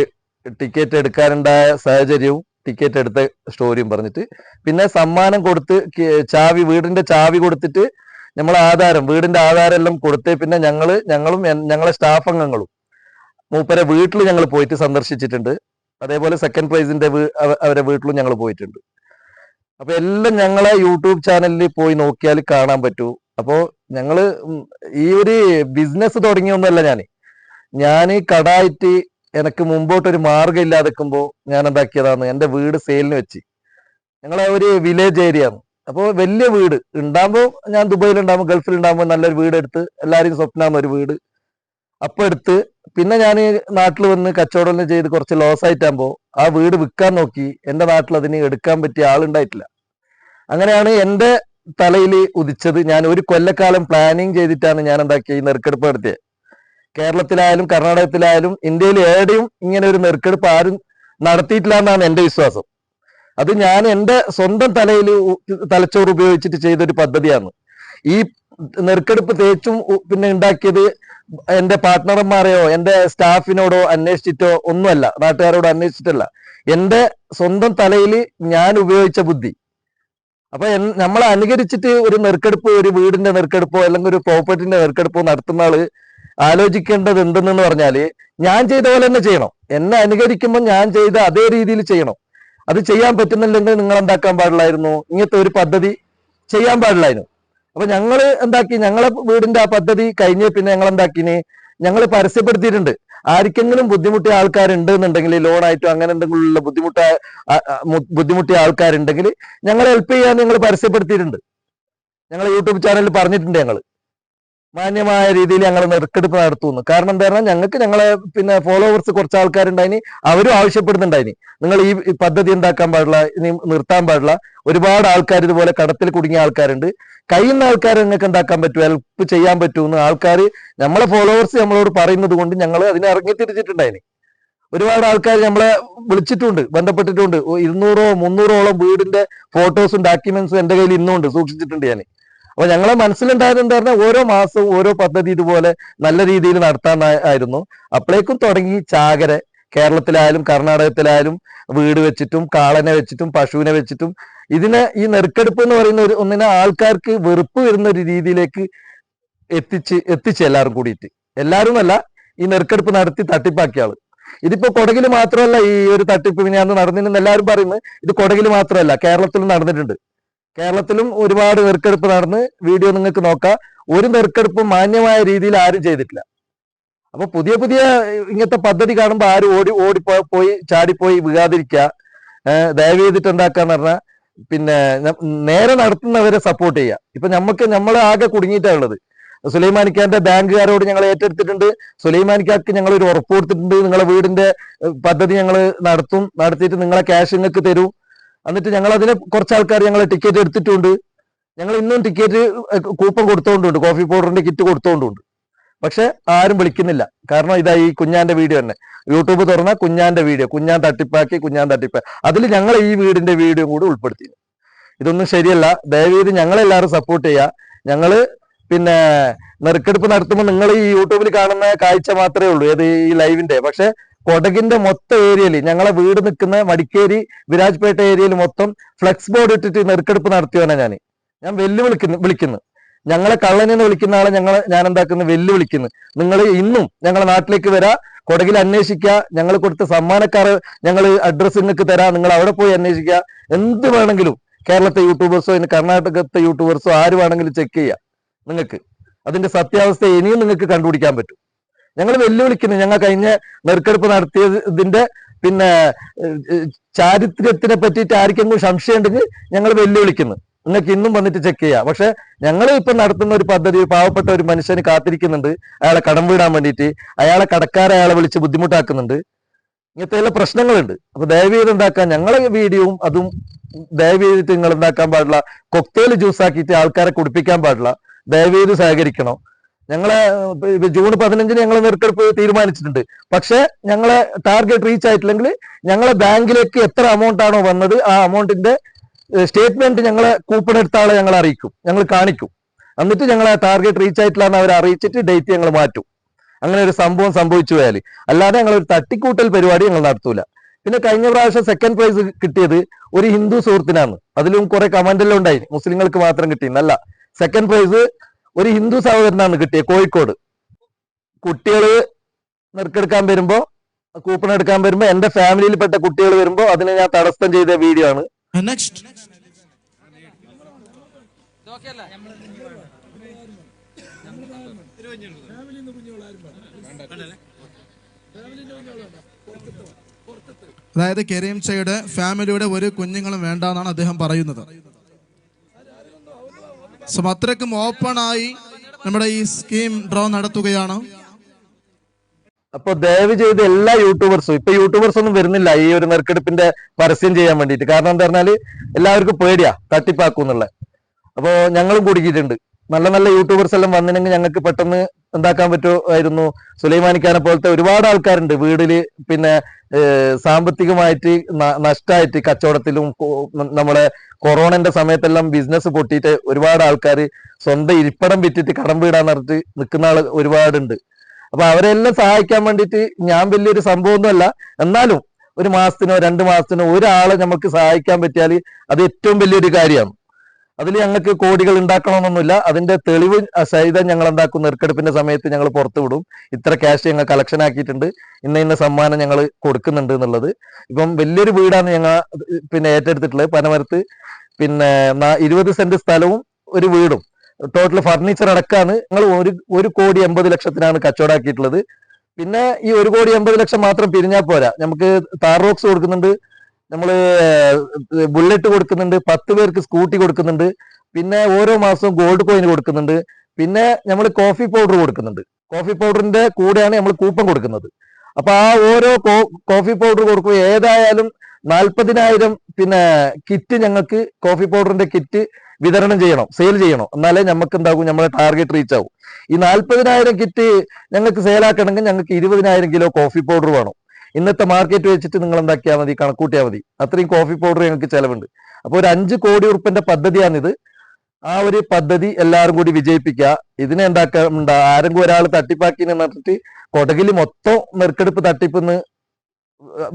A: ടിക്കറ്റ് എടുക്കാനുണ്ടായ സാഹചര്യവും ടിക്കറ്റ് എടുത്ത സ്റ്റോറിയും പറഞ്ഞിട്ട്. പിന്നെ സമ്മാനം കൊടുത്ത് ചാവി വീടിന്റെ ചാവി കൊടുത്തിട്ട് നമ്മൾ ആധാരം വീടിന്റെ ആധാരം എല്ലാം കൊടുത്ത് പിന്നെ ഞങ്ങൾ ഞങ്ങളും ഞങ്ങളെ സ്റ്റാഫ് അംഗങ്ങളും മൂപ്പരെ വീട്ടിൽ ഞങ്ങൾ പോയിട്ട് സന്ദർശിച്ചിട്ടുണ്ട്. അതേപോലെ സെക്കൻഡ് പ്രൈസിന്റെ അവരെ വീട്ടിലും ഞങ്ങൾ പോയിട്ടുണ്ട്. അപ്പൊ എല്ലാം ഞങ്ങളെ യൂട്യൂബ് ചാനലിൽ പോയി നോക്കിയാൽ കാണാൻ പറ്റൂ. അപ്പോ ഞങ്ങൾ ഈ ഒരു ബിസിനസ് തുടങ്ങിയൊന്നുമല്ല ഞാൻ ഞാൻ കടായിട്ട് എനിക്ക് മുമ്പോട്ട് ഒരു മാർഗം ഇല്ലാതെക്കുമ്പോ ഞാൻ എന്താക്കിയതാണ് എന്റെ വീട് സെയിലിന് വെച്ച്. ഞങ്ങളെ ഒരു വില്ലേജ് ഏരിയ ആണ്. അപ്പോൾ വലിയ വീട്. ഉണ്ടാകുമ്പോൾ ഞാൻ ദുബായിൽ ഉണ്ടാകുമ്പോൾ ഗൾഫിൽ ഉണ്ടാകുമ്പോൾ നല്ലൊരു വീട് എടുത്ത് എല്ലാവരും സ്വപ്നമാണ് ഒരു വീട്. അപ്പൊ എടുത്ത് പിന്നെ ഞാൻ നാട്ടിൽ വന്ന് കച്ചവടം ചെയ്ത് കുറച്ച് ലോസ് ആയിട്ടാകുമ്പോൾ ആ വീട് വിൽക്കാൻ നോക്കി. എന്റെ നാട്ടിൽ അതിന് എടുക്കാൻ പറ്റിയ ആളുണ്ടായിട്ടില്ല. അങ്ങനെയാണ് എന്റെ തലയിൽ ഉദിച്ചത്. ഞാൻ ഒരു കൊല്ലക്കാലം പ്ലാനിങ് ചെയ്തിട്ടാണ് ഞാൻ എന്താക്കിയ? ഈ നെറുക്കെടുപ്പ് നടത്തിയത് കേരളത്തിലായാലും കർണാടകത്തിലായാലും ഇന്ത്യയിൽ എവിടെയും ഇങ്ങനെ ഒരു നെറുക്കെടുപ്പ് ആരും നടത്തിയിട്ടില്ല എന്നാണ് എന്റെ വിശ്വാസം. അത് ഞാൻ എന്റെ സ്വന്തം തലയിൽ തലച്ചോറ് ഉപയോഗിച്ചിട്ട് ചെയ്തൊരു പദ്ധതിയാണ്. ഈ നെറുക്കെടുപ്പ് തേച്ചും പിന്നെ ഉണ്ടാക്കിയത് എന്റെ പാർട്ട്ണർമാരെയോ എന്റെ സ്റ്റാഫിനോടോ അന്വേഷിച്ചിട്ടോ ഒന്നുമല്ല. നാട്ടുകാരോട് അന്വേഷിച്ചിട്ടല്ല. എന്റെ സ്വന്തം തലയിൽ ഞാൻ ഉപയോഗിച്ച ബുദ്ധി. അപ്പൊ നമ്മൾ അനുകരിച്ചിട്ട് ഒരു നെറുക്കെടുപ്പ് ഒരു വീടിന്റെ നെറുക്കെടുപ്പോ അല്ലെങ്കിൽ ഒരു പ്രോപ്പർട്ടിന്റെ നെറുക്കെടുപ്പോ നടത്തുന്ന ആൾ ആലോചിക്കേണ്ടത് എന്തെന്ന് പറഞ്ഞാൽ ഞാൻ ചെയ്ത പോലെ തന്നെ ചെയ്യണം. എന്നെ അനുകരിക്കുമ്പോൾ ഞാൻ ചെയ്ത അതേ രീതിയിൽ ചെയ്യണം. അത് ചെയ്യാൻ പറ്റുന്നില്ലെങ്കിൽ നിങ്ങൾ എന്താക്കാൻ പാടില്ലായിരുന്നു? ഇങ്ങനത്തെ ഒരു പദ്ധതി ചെയ്യാൻ പാടില്ലായിരുന്നു. അപ്പൊ ഞങ്ങൾ എന്താക്കി? ഞങ്ങളെ വീടിന്റെ ആ പദ്ധതി കഴിഞ്ഞ പിന്നെ ഞങ്ങൾ എന്താക്കിന് ഞങ്ങൾ പരസ്യപ്പെടുത്തിയിട്ടുണ്ട്. ആർക്കെങ്കിലും ബുദ്ധിമുട്ടിയ ആൾക്കാരുണ്ട് എന്നുണ്ടെങ്കിൽ ലോണായിട്ടോ അങ്ങനെ എന്തെങ്കിലും ബുദ്ധിമുട്ട ബുദ്ധിമുട്ടിയ ആൾക്കാരുണ്ടെങ്കിൽ ഞങ്ങളെ ഹെൽപ്പ് ചെയ്യാൻ നിങ്ങൾ പരസ്യപ്പെടുത്തിയിട്ടുണ്ട്. ഞങ്ങളെ യൂട്യൂബ് ചാനലിൽ പറഞ്ഞിട്ടുണ്ട് ഞങ്ങൾ മാന്യമായ രീതിയിൽ ഞങ്ങൾ നെറുക്കെടുപ്പ് നടത്തുന്നു. കാരണം എന്താ പറഞ്ഞാൽ ഞങ്ങൾക്ക് ഞങ്ങളെ പിന്നെ ഫോളോവേഴ്സ് കുറച്ച് ആൾക്കാരുണ്ടായിനി അവരും ആവശ്യപ്പെടുന്നുണ്ടായിനി. നിങ്ങൾ ഈ പദ്ധതി ഉണ്ടാക്കാൻ പാടില്ല ഇനി നിർത്താൻ പാടില്ല. ഒരുപാട് ആൾക്കാർ ഇതുപോലെ കടത്തിൽ കുടുങ്ങിയ ആൾക്കാരുണ്ട്. കഴിയുന്ന ആൾക്കാർ നിങ്ങൾക്ക് ഉണ്ടാക്കാൻ പറ്റും? ഹെൽപ്പ് ചെയ്യാൻ പറ്റുമെന്ന് ആൾക്കാർ നമ്മളെ ഫോളോവേഴ്സ് നമ്മളോട് പറയുന്നത് കൊണ്ട് ഞങ്ങൾ അതിനെ ഇറങ്ങി തിരിച്ചിട്ടുണ്ടായിനി. ഒരുപാട് ആൾക്കാർ നമ്മളെ വിളിച്ചിട്ടുണ്ട് ബന്ധപ്പെട്ടിട്ടുണ്ട്. ഇരുന്നൂറോ മുന്നൂറോളം വീടിന്റെ ഫോട്ടോസും ഡോക്യുമെന്റ്സും എന്റെ കയ്യിൽ ഇന്നുണ്ട് സൂക്ഷിച്ചിട്ടുണ്ട് ഞാൻ അപ്പൊ ഞങ്ങളെ മനസ്സിലുണ്ടായത് എന്താ ഓരോ മാസവും ഓരോ പദ്ധതി ഇതുപോലെ നല്ല രീതിയിൽ നടത്താൻ ആയിരുന്നു. അപ്പോഴേക്കും തുടങ്ങി ചാകര. കേരളത്തിലായാലും കർണാടകത്തിലായാലും വീട് വെച്ചിട്ടും കാളനെ വെച്ചിട്ടും പശുവിനെ വെച്ചിട്ടും ഇതിനെ ഈ നെറുക്കെടുപ്പ് എന്ന് പറയുന്ന ഒരു ഒന്നിനെ ആൾക്കാർക്ക് വെറുപ്പ് വരുന്ന ഒരു രീതിയിലേക്ക് എത്തിച്ച് എത്തിച്ച് എല്ലാവരും കൂടിയിട്ട്. എല്ലാവരും അല്ല ഈ നെറുക്കെടുപ്പ് നടത്തി തട്ടിപ്പാക്കിയ ആൾ. ഇതിപ്പോ കൊടകിൽ മാത്രമല്ല ഈ ഒരു തട്ടിപ്പ് അന്ന് നടന്നിരുന്ന എല്ലാവരും പറയുന്നത്. ഇത് കൊടകിൽ മാത്രമല്ല കേരളത്തിലും നടന്നിട്ടുണ്ട്. കേരളത്തിലും ഒരുപാട് നെറുക്കെടുപ്പ് നടന്ന് വീഡിയോ നിങ്ങൾക്ക് നോക്കാം. ഒരു നെറുക്കെടുപ്പ് മാന്യമായ രീതിയിൽ ആരും ചെയ്തിട്ടില്ല. അപ്പൊ പുതിയ പുതിയ ഇങ്ങനത്തെ പദ്ധതി കാണുമ്പോൾ ആരും ഓടി ഓടി പോയി ചാടിപ്പോയി വീഴാതിരിക്കുക. ദയവ് ചെയ്തിട്ട് എന്താക്കാന്ന് പറഞ്ഞാൽ പിന്നെ നേരെ നടത്തുന്നവരെ സപ്പോർട്ട് ചെയ്യുക. ഇപ്പൊ നമുക്ക് നമ്മൾ ആകെ കുടുങ്ങിയിട്ടാണ് ഉള്ളത്. സുലൈമാനിക്കാന്റെ ബാങ്കുകാരോട് ഞങ്ങൾ ഏറ്റെടുത്തിട്ടുണ്ട്. സുലൈമാനിക്കാർക്ക് ഞങ്ങൾ ഒരു ഉറപ്പ് കൊടുത്തിട്ടുണ്ട്. നിങ്ങളെ വീടിന്റെ പദ്ധതി ഞങ്ങൾ നടത്തും നടത്തിയിട്ട് നിങ്ങളെ ക്യാഷ് നിങ്ങൾക്ക് തരും. എന്നിട്ട് ഞങ്ങൾ അതിനെ കുറച്ച് ആൾക്കാർ ഞങ്ങൾ ടിക്കറ്റ് എടുത്തിട്ടുണ്ട്. ഞങ്ങൾ ഇന്നും ടിക്കറ്റ് കൂപ്പൺ കൊടുത്തോണ്ടുണ്ട്. കോഫി പൗഡറിന്റെ കിറ്റ് കൊടുത്തോണ്ടുണ്ട്. പക്ഷെ ആരും വിളിക്കുന്നില്ല. കാരണം ഇതാ ഈ കുഞ്ഞാന്റെ വീഡിയോ തന്നെ. യൂട്യൂബ് തുറന്ന കുഞ്ഞാന്റെ വീഡിയോ കുഞ്ഞാൻ തട്ടിപ്പാക്കി കുഞ്ഞാൻ തട്ടിപ്പാക്കി അതിൽ ഞങ്ങൾ ഈ വീടിന്റെ വീഡിയോ കൂടി ഉൾപ്പെടുത്തി ഇതൊന്നും ശരിയല്ല. ദയവീത് ഞങ്ങളെല്ലാവരും സപ്പോർട്ട് ചെയ്യുക ഞങ്ങൾ പിന്നെ നെറുക്കെടുപ്പ് നടത്തുമ്പോൾ നിങ്ങൾ ഈ യൂട്യൂബിൽ കാണുന്ന കാഴ്ച മാത്രമേ ഉള്ളൂ. ഏത് ഈ ലൈവിന്റെ പക്ഷെ കൊടകിന്റെ മൊത്തം ഏരിയയിൽ ഞങ്ങളെ വീട് നിൽക്കുന്ന മടിക്കേരി വിരാജ്പേട്ട ഏരിയയിൽ മൊത്തം ഫ്ലെക്സ് ബോർഡ് ഇട്ടിട്ട് നെറുക്കെടുപ്പ് നടത്തിയോനെ ഞാൻ ഞാൻ വെല്ലുവിളിക്കുന്നു വിളിക്കുന്നു. ഞങ്ങളെ കള്ളനെന്ന് വിളിക്കുന്ന ആളെ ഞങ്ങൾ ഞാൻ എന്താക്കുന്നു വെല്ലുവിളിക്കുന്നു. നിങ്ങൾ ഇന്നും ഞങ്ങളെ നാട്ടിലേക്ക് വരാ കൊടകിൽ അന്വേഷിക്കുക ഞങ്ങൾ കൊടുത്ത സമ്മാനക്കാർ ഞങ്ങൾ അഡ്രസ്സ് നിങ്ങൾക്ക് തരാം നിങ്ങൾ അവിടെ പോയി അന്വേഷിക്കുക എന്ത് വേണമെങ്കിലും കേരളത്തെ യൂട്യൂബേഴ്സോ ഇനി കർണാടകത്തെ യൂട്യൂബേഴ്സോ ആര് വേണമെങ്കിലും ചെക്ക് ചെയ്യുക നിങ്ങൾക്ക് അതിന്റെ സത്യാവസ്ഥ ഇനിയും നിങ്ങൾക്ക് കണ്ടുപിടിക്കാൻ പറ്റും. ഞങ്ങൾ വെല്ലുവിളിക്കുന്നു. ഞങ്ങൾ കഴിഞ്ഞ നെറുക്കെടുപ്പ് നടത്തിയതിന്റെ പിന്നെ ചാരിത്രത്തിനെ പറ്റിയിട്ട് ആർക്കെങ്കിലും സംശയം ഉണ്ടെങ്കിൽ ഞങ്ങൾ വെല്ലുവിളിക്കുന്നു. നിങ്ങൾക്ക് ഇന്നും വന്നിട്ട് ചെക്ക് ചെയ്യാം. പക്ഷെ ഞങ്ങൾ ഇപ്പൊ നടത്തുന്ന ഒരു പദ്ധതി പാവപ്പെട്ട ഒരു മനുഷ്യന് കാത്തിരിക്കുന്നുണ്ട്. അയാളെ കടം വീടാൻ വേണ്ടിയിട്ട് അയാളെ കടക്കാരെ അയാളെ വിളിച്ച് ബുദ്ധിമുട്ടാക്കുന്നുണ്ട്. ഇങ്ങനത്തെ എല്ലാ പ്രശ്നങ്ങളുണ്ട്. അപ്പൊ ദയവ് ചെയ്ത് എന്താക്കാൻ ഞങ്ങളെ വീഡിയോയും അതും ദയവ് ചെയ്തിട്ട് നിങ്ങൾ ഉണ്ടാക്കാൻ പാടില്ല കൊക്തേൽ ജ്യൂസ് ആക്കിയിട്ട് ആൾക്കാരെ കുടിപ്പിക്കാൻ പാടില്ല. ദയവ് ചെയ്ത് സഹകരിക്കണം. ഞങ്ങളെ ജൂൺ പതിനഞ്ചിന് ഞങ്ങൾ നെറുക്കെടുപ്പ് തീരുമാനിച്ചിട്ടുണ്ട്. പക്ഷെ ഞങ്ങളെ ടാർഗറ്റ് റീച്ച് ആയിട്ടില്ലെങ്കിൽ ഞങ്ങളെ ബാങ്കിലേക്ക് എത്ര എമൗണ്ട് ആണോ വന്നത് ആ എമൗണ്ടിന്റെ സ്റ്റേറ്റ്മെന്റ് ഞങ്ങളെ കൂപ്പൺ എടുത്ത ആളെ ഞങ്ങൾ അറിയിക്കും. ഞങ്ങൾ കാണിക്കും. എന്നിട്ട് ഞങ്ങളെ ടാർഗറ്റ് റീച്ച് ആയിട്ടില്ല എന്ന് അവർ അറിയിച്ചിട്ട് ഡേറ്റ് ഞങ്ങൾ മാറ്റും. അങ്ങനെ ഒരു സംഭവം സംഭവിച്ചു പോയാൽ അല്ലാതെ ഞങ്ങൾ ഒരു തട്ടിക്കൂട്ടൽ പരിപാടി ഞങ്ങൾ നടത്തൂല. പിന്നെ കഴിഞ്ഞ പ്രാവശ്യം സെക്കൻഡ് പ്രൈസ് കിട്ടിയത് ഒരു ഹിന്ദു സുഹൃത്തിനാണ്. അതിലും കുറെ കമന്റ് എല്ലാം ഉണ്ടായി. മുസ്ലിങ്ങൾക്ക് മാത്രം കിട്ടിയെന്നല്ല. സെക്കൻഡ് പ്രൈസ് ഒരു ഹിന്ദു സഹോദരനാണ് കിട്ടിയത് കോഴിക്കോട്. കുട്ടികൾ നെറുക്കെടുക്കാൻ വരുമ്പോ കൂപ്പൺ എടുക്കാൻ വരുമ്പോ എന്റെ ഫാമിലിയിൽപ്പെട്ട കുട്ടികൾ വരുമ്പോ അതിനെ ഞാൻ തടസ്സം ചെയ്ത വീഡിയോ ആണ്.
I: നെക്സ്റ്റ് അതായത് കരീം ഫാമിലിയുടെ ഒരു കുഞ്ഞുങ്ങളും വേണ്ട എന്നാണ് അദ്ദേഹം പറയുന്നത്. സോ ഓപ്പൺ ആയി നമ്മുടെ ഈ സ്കീം ഡ്രോ നടത്തുകയാണ്
A: അപ്പൊ ദയവ് ചെയ്ത് എല്ലാ യൂട്യൂബേഴ്സും ഇപ്പൊ യൂട്യൂബേഴ്സ് ഒന്നും വരുന്നില്ല ഈ ഒരു നെറുക്കെടുപ്പിന്റെ പരസ്യം ചെയ്യാൻ വേണ്ടിയിട്ട്. കാരണം എന്താ പറഞ്ഞാൽ എല്ലാവർക്കും പേടിയാ തട്ടിപ്പാക്കൂന്നുള്ള അപ്പോ ഞങ്ങളും കുടുക്കിയിട്ടുണ്ട് നല്ല നല്ല യൂട്യൂബേഴ്സ് എല്ലാം വന്നിനെങ്കിൽ ഞങ്ങൾക്ക് പെട്ടെന്ന് എന്താക്കാൻ പറ്റുമായിരുന്നു. സുലൈമാനിക്കാനെ പോലത്തെ ഒരുപാട് ആൾക്കാരുണ്ട്. വീടിൽ പിന്നെ സാമ്പത്തികമായിട്ട് നഷ്ടമായിട്ട് കച്ചവടത്തിലും നമ്മളെ കൊറോണന്റെ സമയത്തെല്ലാം ബിസിനസ് പൊട്ടിയിട്ട് ഒരുപാട് ആൾക്കാർ സ്വന്തം ഇരിപ്പടം വിറ്റിട്ട് കടം വീടാന്ന് പറഞ്ഞിട്ട് നിൽക്കുന്ന ആൾ ഒരുപാടുണ്ട്. അപ്പൊ അവരെല്ലാം സഹായിക്കാൻ വേണ്ടിയിട്ട് ഞാൻ വലിയൊരു സംഭവമൊന്നുമല്ല. എന്നാലും ഒരു മാസത്തിനോ രണ്ട് മാസത്തിനോ ഒരാളെ നമുക്ക് സഹായിക്കാൻ പറ്റിയാൽ അത് ഏറ്റവും വലിയൊരു കാര്യമാണ്. അതിൽ ഞങ്ങൾക്ക് കോടികൾ ഉണ്ടാക്കണമെന്നൊന്നുമില്ല. അതിന്റെ തെളിവ് സഹിതം ഞങ്ങൾ എന്താക്കും നെറുക്കെടുപ്പിന്റെ സമയത്ത് ഞങ്ങൾ പുറത്തു വിടും. ഇത്ര ക്യാഷ് ഞങ്ങൾ കളക്ഷൻ ആക്കിയിട്ടുണ്ട്. ഇന്ന ഇന്ന സമ്മാനം ഞങ്ങൾ കൊടുക്കുന്നുണ്ട് എന്നുള്ളത്. ഇപ്പം വലിയൊരു വീടാണ് ഞങ്ങൾ പിന്നെ ഏറ്റെടുത്തിട്ടുള്ളത്. പനമരത്ത് പിന്നെ ഇരുപത് സെന്റ് സ്ഥലവും ഒരു വീടും. ടോട്ടൽ ഫർണിച്ചർ അടക്കാണ്. ഞങ്ങൾ ഒരു ഒരു കോടി എൺപത് ലക്ഷത്തിനാണ് കച്ചവടാക്കിയിട്ടുള്ളത്. പിന്നെ ഈ ഒരു കോടി എൺപത് ലക്ഷം മാത്രം പിരിഞ്ഞാൽ പോരാ. നമുക്ക് താർ റോക്സ് കൊടുക്കുന്നുണ്ട്. നമ്മൾ ബുള്ളറ്റ് കൊടുക്കുന്നുണ്ട് പത്ത് പേർക്ക് സ്കൂട്ടി കൊടുക്കുന്നുണ്ട് പിന്നെ ഓരോ മാസവും ഗോൾഡ് കോയിൻ കൊടുക്കുന്നുണ്ട് പിന്നെ നമ്മൾ കോഫി പൗഡർ കൊടുക്കുന്നുണ്ട്. കോഫി പൗഡറിന്റെ കൂടെയാണ് നമ്മൾ കൂപ്പൺ കൊടുക്കുന്നത്. അപ്പൊ ആ ഓരോ കോഫി പൗഡർ കൊടുക്കുമ്പോൾ ഏതായാലും നാൽപ്പതിനായിരം പിന്നെ കിറ്റ് ഞങ്ങൾക്ക് കോഫി പൗഡറിന്റെ കിറ്റ് വിതരണം ചെയ്യണം സെയിൽ ചെയ്യണം. എന്നാലേ നമുക്ക് എന്താകും നമ്മളെ ടാർഗറ്റ് റീച്ച് ആവും. ഈ നാൽപ്പതിനായിരം കിറ്റ് ഞങ്ങൾക്ക് സെയിലാക്കണമെങ്കിൽ ഞങ്ങൾക്ക് ഇരുപതിനായിരം കിലോ കോഫി പൗഡർ വേണം. ഇന്നത്തെ മാർക്കറ്റ് വെച്ചിട്ട് നിങ്ങൾ എന്താക്കിയാൽ മതി? കണക്കൂട്ടിയാൽ മതി. അത്രയും കോഫി പൗഡർ ഞങ്ങൾക്ക് ചെലവുണ്ട്. അപ്പോൾ ഒരു അഞ്ച് കോടി ഉറുപ്പിന്റെ പദ്ധതിയാണിത്. ആ ഒരു പദ്ധതി എല്ലാവരും കൂടി വിജയിപ്പിക്കുക. ഇതിനെ എന്താക്കണ്ട ആരെങ്കിലും ഒരാൾ തട്ടിപ്പാക്കി നടത്തിട്ട് കൊടകിൽ മൊത്തം നെറുക്കെടുപ്പ് തട്ടിപ്പെന്ന്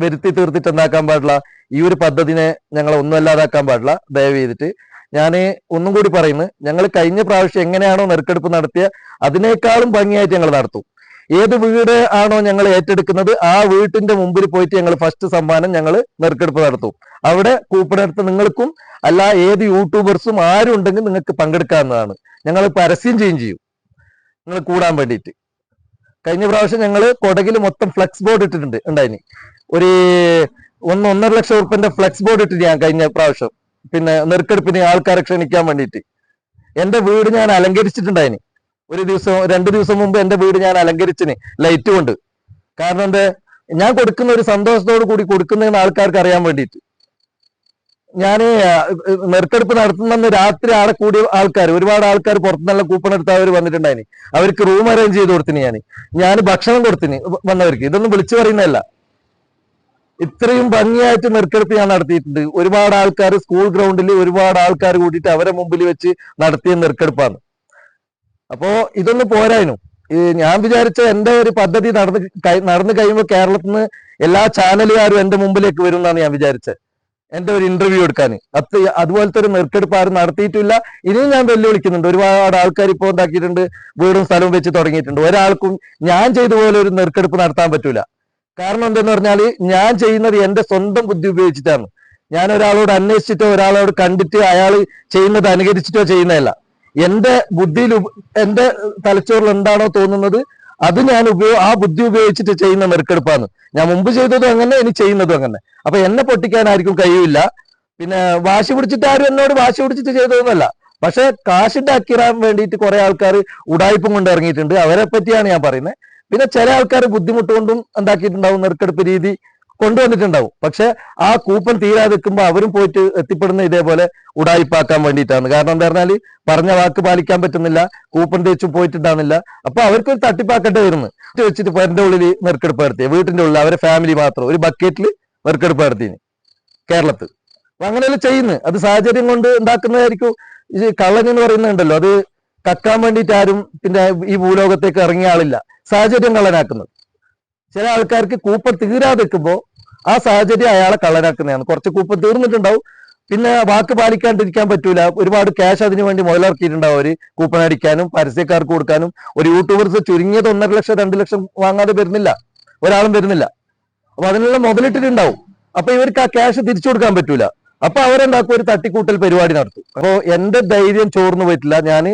A: വരുത്തി തീർത്തിട്ട് എന്താക്കാൻ പാടില്ല? ഈ ഒരു പദ്ധതിനെ ഞങ്ങൾ ഒന്നും അല്ലാതാക്കാൻ പാടില്ല. ദയവ് ചെയ്തിട്ട് ഞാൻ ഒന്നും കൂടി പറയുന്നു. ഞങ്ങൾ കഴിഞ്ഞ പ്രാവശ്യം എങ്ങനെയാണോ നെറുക്കെടുപ്പ് നടത്തിയ അതിനേക്കാളും ഭംഗിയായിട്ട് ഞങ്ങൾ നടത്തും. ഏത് വീട് ആണോ ഞങ്ങൾ ഏറ്റെടുക്കുന്നത് ആ വീട്ടിന്റെ മുമ്പിൽ പോയിട്ട് ഞങ്ങൾ ഫസ്റ്റ് സമ്മാനം ഞങ്ങൾ നെറുക്കെടുപ്പ് നടത്തും. അവിടെ കൂപ്പൺ എടുത്ത് നിങ്ങൾക്കും അല്ല ഏത് യൂട്യൂബേഴ്സും ആരും ഉണ്ടെങ്കിൽ നിങ്ങൾക്ക് പങ്കെടുക്കാവുന്നതാണ്. ഞങ്ങൾ പരസ്യം ചെയ്യും ചെയ്യും. നിങ്ങൾ കൂടാൻ വേണ്ടിയിട്ട്. കഴിഞ്ഞ പ്രാവശ്യം ഞങ്ങൾ കൊടകിൽ മൊത്തം ഫ്ലെക്സ് ബോർഡ് ഇട്ടിട്ടുണ്ട് ഉണ്ടായിന്. ഒരു ഒന്ന് ഒന്നര ലക്ഷം ഉറുപ്പിന്റെ ഫ്ലെക്സ് ബോർഡ് ഇട്ടിട്ട് ഞാൻ കഴിഞ്ഞ പ്രാവശ്യം. പിന്നെ നെറുക്കെടുപ്പിന് ആൾക്കാരെ ക്ഷണിക്കാൻ വേണ്ടിയിട്ട്. എന്റെ വീട് ഞാൻ അലങ്കരിച്ചിട്ടുണ്ടായിന്. ഒരു ദിവസം രണ്ട് ദിവസം മുമ്പ് എന്റെ വീട് ഞാൻ അലങ്കരിച്ചിന് ലൈറ്റ് കൊണ്ട്. കാരണം എന്താ? ഞാൻ കൊടുക്കുന്ന ഒരു സന്തോഷത്തോടു കൂടി കൊടുക്കുന്ന ആൾക്കാർക്ക് അറിയാൻ വേണ്ടിയിട്ട്. ഞാൻ നെറുക്കെടുപ്പ് നടത്തുന്ന രാത്രി ആളെ കൂടിയ ആൾക്കാർ ഒരുപാട് ആൾക്കാർ പുറത്തുനിന്നുള്ള കൂപ്പൺ എടുത്ത് അവർ വന്നിട്ടുണ്ടായിന്. അവർക്ക് റൂം അറേഞ്ച് ചെയ്ത് കൊടുത്തിന് ഞാൻ ഞാൻ ഭക്ഷണം കൊടുത്തിന് വന്നവർക്ക്. ഇതൊന്നും വിളിച്ചു പറയുന്നതല്ല. ഇത്രയും ഭംഗിയായിട്ട് നെറുക്കെടുപ്പ് ഞാൻ നടത്തിയിട്ടുണ്ട്. ഒരുപാട് ആൾക്കാർ സ്കൂൾ ഗ്രൗണ്ടിൽ ഒരുപാട് ആൾക്കാർ കൂടിയിട്ട് അവരെ മുമ്പിൽ വെച്ച് നടത്തിയ നെറുക്കെടുപ്പാണ്. അപ്പോ ഇതൊന്നും പോരായിരുന്നു ഞാൻ വിചാരിച്ച എന്റെ ഒരു പദ്ധതി നടന്ന് നടന്നു കഴിയുമ്പോൾ കേരളത്തിൽ നിന്ന് എല്ലാ ചാനലുകാരും എന്റെ മുമ്പിലേക്ക് വരും എന്നാണ് ഞാൻ വിചാരിച്ചത് എന്റെ ഒരു ഇന്റർവ്യൂ എടുക്കാൻ അത് അതുപോലത്തെ ഒരു നെർക്കെടുപ്പ് ആരും നടത്തിയിട്ടില്ല. ഇനിയും ഞാൻ വെല്ലുവിളിക്കുന്നുണ്ട്. ഒരുപാട് ആൾക്കാർ ഇപ്പോൾ ഉണ്ടാക്കിയിട്ടുണ്ട് വീടും സ്ഥലവും വെച്ച് തുടങ്ങിയിട്ടുണ്ട്. ഒരാൾക്കും ഞാൻ ചെയ്ത പോലെ ഒരു നെർക്കെടുപ്പ് നടത്താൻ പറ്റൂല. കാരണം എന്തെന്ന് പറഞ്ഞാൽ ഞാൻ ചെയ്യുന്നത് എന്റെ സ്വന്തം ബുദ്ധി ഉപയോഗിച്ചിട്ടാണ്. ഞാൻ ഒരാളോട് അന്വേഷിച്ചിട്ടോ ഒരാളോട് കണ്ടിട്ട് അയാൾ ചെയ്യുന്നത് അനുകരിച്ചിട്ടോ ചെയ്യുന്നതല്ല. എന്റെ ബുദ്ധിയിൽ എന്റെ തലച്ചോറിൽ എന്താണോ തോന്നുന്നത് അത് ഞാൻ ഉപയോഗ ആ ബുദ്ധി ഉപയോഗിച്ചിട്ട് ചെയ്യുന്ന മെറുക്കെടുപ്പാണ്. ഞാൻ മുമ്പ് ചെയ്തതും അങ്ങനെ ഇനി ചെയ്യുന്നതും അങ്ങനെ. അപ്പൊ എന്നെ പൊട്ടിക്കാൻ ആർക്കും കഴിയില്ല. പിന്നെ വാശി പിടിച്ചിട്ട് ആരും എന്നോട് വാശി പിടിച്ചിട്ട് ചെയ്തതൊന്നുമല്ല. പക്ഷെ കാശുണ്ടാക്കിറാൻ വേണ്ടിയിട്ട് കുറെ ആൾക്കാർ ഉടായ്പും കൊണ്ട് ഇറങ്ങിയിട്ടുണ്ട്. അവരെ പറ്റിയാണ് ഞാൻ പറയുന്നത്. പിന്നെ ചില ആൾക്കാർ ബുദ്ധിമുട്ട് കൊണ്ടും ഉണ്ടാക്കിയിട്ടുണ്ടാവും നെറുക്കെടുപ്പ് രീതി. കൊണ്ടുവന്നിട്ടുണ്ടാവും. പക്ഷെ ആ കൂപ്പൺ തീരാതെ നിൽക്കുമ്പോൾ അവരും പോയിട്ട് എത്തിപ്പെടുന്ന ഇതേപോലെ ഉടായിപ്പാക്കാൻ വേണ്ടിയിട്ടാണ്. കാരണം എന്താ പറഞ്ഞാൽ പറഞ്ഞ വാക്ക് പാലിക്കാൻ പറ്റുന്നില്ല കൂപ്പൺ തേച്ചു പോയിട്ടുണ്ടാകുന്നില്ല അപ്പൊ അവർക്ക് ഒരു തട്ടിപ്പാക്കട്ടെ വരുന്നു. വെച്ചിട്ട് ഇപ്പൊ എന്റെ ഉള്ളിൽ നെറുക്കെടുപ്പ് നടത്തിയ വീട്ടിന്റെ ഉള്ളിൽ അവരെ ഫാമിലി മാത്രം ഒരു ബക്കറ്റിൽ നെറുക്കെടുപ്പ് നടത്തിന് കേരളത്തിൽ. അപ്പൊ അങ്ങനെയല്ല ചെയ്യുന്നത്. അത് സാഹചര്യം കൊണ്ട് ഉണ്ടാക്കുന്നതായിരിക്കും. ഈ കള്ളൻ എന്ന് പറയുന്നുണ്ടല്ലോ അത് കക്കാൻ വേണ്ടിയിട്ട് ആരും പിന്നെ ഈ ഭൂലോകത്തേക്ക് ഇറങ്ങിയ ആളില്ല. സാഹചര്യം കള്ളനാക്കുന്നത്. ചില ആൾക്കാർക്ക് കൂപ്പൺ തീരാതെ നിൽക്കുമ്പോൾ ആ സാഹചര്യം അയാളെ കള്ളനാക്കുന്നതാണ്. കുറച്ച് കൂപ്പം തീർന്നിട്ടുണ്ടാവും. പിന്നെ വാക്ക് പാലിക്കാണ്ടിരിക്കാൻ പറ്റൂല. ഒരുപാട് ക്യാഷ് അതിനു വേണ്ടി മുതലിറക്കിയിട്ടുണ്ടാവും അവർ കൂപ്പൺ അടിക്കാനും പരസ്യക്കാർക്ക് കൊടുക്കാനും. ഒരു യൂട്യൂബേഴ്സ് ചുരുങ്ങിയത് ഒന്നര ലക്ഷം രണ്ട് ലക്ഷം വാങ്ങാതെ വരുന്നില്ല. ഒരാളും വരുന്നില്ല. അപ്പൊ അതിനുള്ള മുതലിട്ടിട്ടുണ്ടാവും. അപ്പൊ ഇവർക്ക് ആ ക്യാഷ് തിരിച്ചു കൊടുക്കാൻ പറ്റൂല. അപ്പൊ അവരെന്താക്കും? ഒരു തട്ടിക്കൂട്ടൽ പരിപാടി നടത്തും. അപ്പോ എന്റെ ധൈര്യം ചോർന്നു പോയിട്ടില്ല. ഞാൻ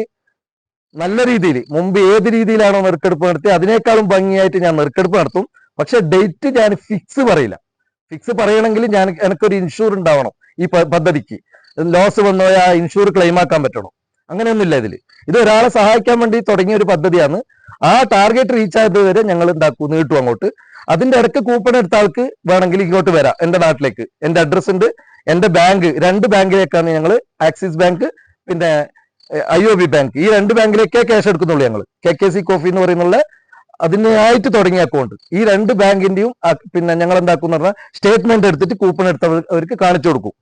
A: നല്ല രീതിയിൽ മുമ്പ് ഏത് രീതിയിലാണോ നെറുക്കെടുപ്പ് നടത്തി അതിനേക്കാളും ഭംഗിയായിട്ട് ഞാൻ നെറുക്കെടുപ്പ് നടത്തും. പക്ഷെ ഡേറ്റ് ഞാൻ ഫിക്സ് പറയില്ല. ഫിക്സ് പറയണമെങ്കിൽ ഞാൻ എനിക്കൊരു ഇൻഷൂർ ഉണ്ടാവണം ഈ പദ്ധതിക്ക്. ലോസ് വന്നോ ആ ഇൻഷൂർ ക്ലെയിം ആക്കാൻ പറ്റണം? അങ്ങനെയൊന്നുമില്ല ഇതിൽ ഇത് ഒരാളെ സഹായിക്കാൻ വേണ്ടി തുടങ്ങിയ ഒരു പദ്ധതിയാണ്. ആ ടാർഗറ്റ് റീച്ച് ആയത് വരെ ഞങ്ങൾ എന്താക്കും നീട്ടും അങ്ങോട്ട്. അതിന്റെ ഇടയ്ക്ക് കൂപ്പൺ എടുത്ത ആൾക്ക് വേണമെങ്കിൽ ഇങ്ങോട്ട് വരാം. എന്റെ നാട്ടിലേക്ക്. എന്റെ അഡ്രസ് ഉണ്ട്. എന്റെ ബാങ്ക് രണ്ട് ബാങ്കിലേക്കാണ് ഞങ്ങൾ ആക്സിസ് ബാങ്ക് പിന്നെ ഐ ഒ ബി ബാങ്ക്. ഈ രണ്ട് ബാങ്കിലേക്കേ ക്യാഷ് എടുക്കുന്നുള്ളൂ ഞങ്ങൾ കെ കെ സി കോഫി എന്ന് പറയുന്നുള്ള അതിനായിട്ട് തുടങ്ങിയ അക്കൗണ്ട് ഈ രണ്ട് ബാങ്കിന്റെയും പിന്നെ ഞങ്ങൾ എന്താക്കും പറഞ്ഞാൽ സ്റ്റേറ്റ്മെന്റ് എടുത്തിട്ട് കൂപ്പൺ എടുത്തവർക്ക് കാണിച്ചു കൊടുക്കും.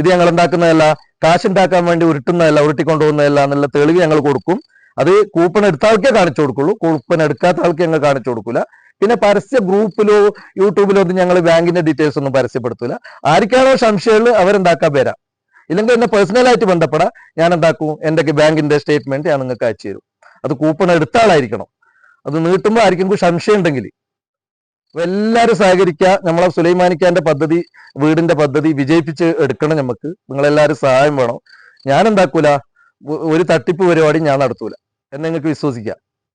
A: ഇത് ഞങ്ങൾ ഉണ്ടാക്കുന്നതല്ല കാശ് ഉണ്ടാക്കാൻ വേണ്ടി ഉരുട്ടുന്നതല്ല ഉരുട്ടിക്കൊണ്ടുപോകുന്നതല്ല എന്നുള്ള തെളിവ് ഞങ്ങൾ കൊടുക്കും. അത് കൂപ്പൺ എടുത്ത ആൾക്കേ കാണിച്ചു കൊടുക്കുള്ളൂ. കൂപ്പൺ എടുക്കാത്ത ആൾക്ക് ഞങ്ങൾ കാണിച്ചു കൊടുക്കൂല. പിന്നെ പരസ്യ ഗ്രൂപ്പിലോ യൂട്യൂബിലോ ഒന്നും ഞങ്ങൾ ബാങ്കിന്റെ ഡീറ്റെയിൽസ് ഒന്നും പരസ്യപ്പെടുത്തൂല. ആർക്കാണോ സംശയമുള്ളത് അവരെന്താക്കാൻ വരാം. ഇല്ലെങ്കിൽ എന്നെ പേഴ്സണലായിട്ട് ബന്ധപ്പെടാം. ഞാൻ എന്താക്കും? എന്തൊക്കെ ബാങ്കിന്റെ സ്റ്റേറ്റ്മെന്റ് ഞാൻ നിങ്ങൾക്ക് അയച്ചു തരും. അത് കൂപ്പൺ എടുത്ത ആളായിരിക്കണം. അത് നീട്ടുമ്പോൾ ആർക്കെങ്കിലും സംശയം ഉണ്ടെങ്കിൽ എല്ലാവരും സഹകരിക്കുക. നമ്മളെ സുലൈമാനിക്കാന്റെ പദ്ധതി വീടിന്റെ പദ്ധതി വിജയിപ്പിച്ച് എടുക്കണം നമുക്ക്. നിങ്ങളെല്ലാവരും സഹായം വേണം. ഞാൻ എന്താക്കൂല ഒരു തട്ടിപ്പ് പരിപാടി ഞാൻ നടത്തൂല. എന്നെ നിങ്ങൾക്ക് വിശ്വസിക്കാം.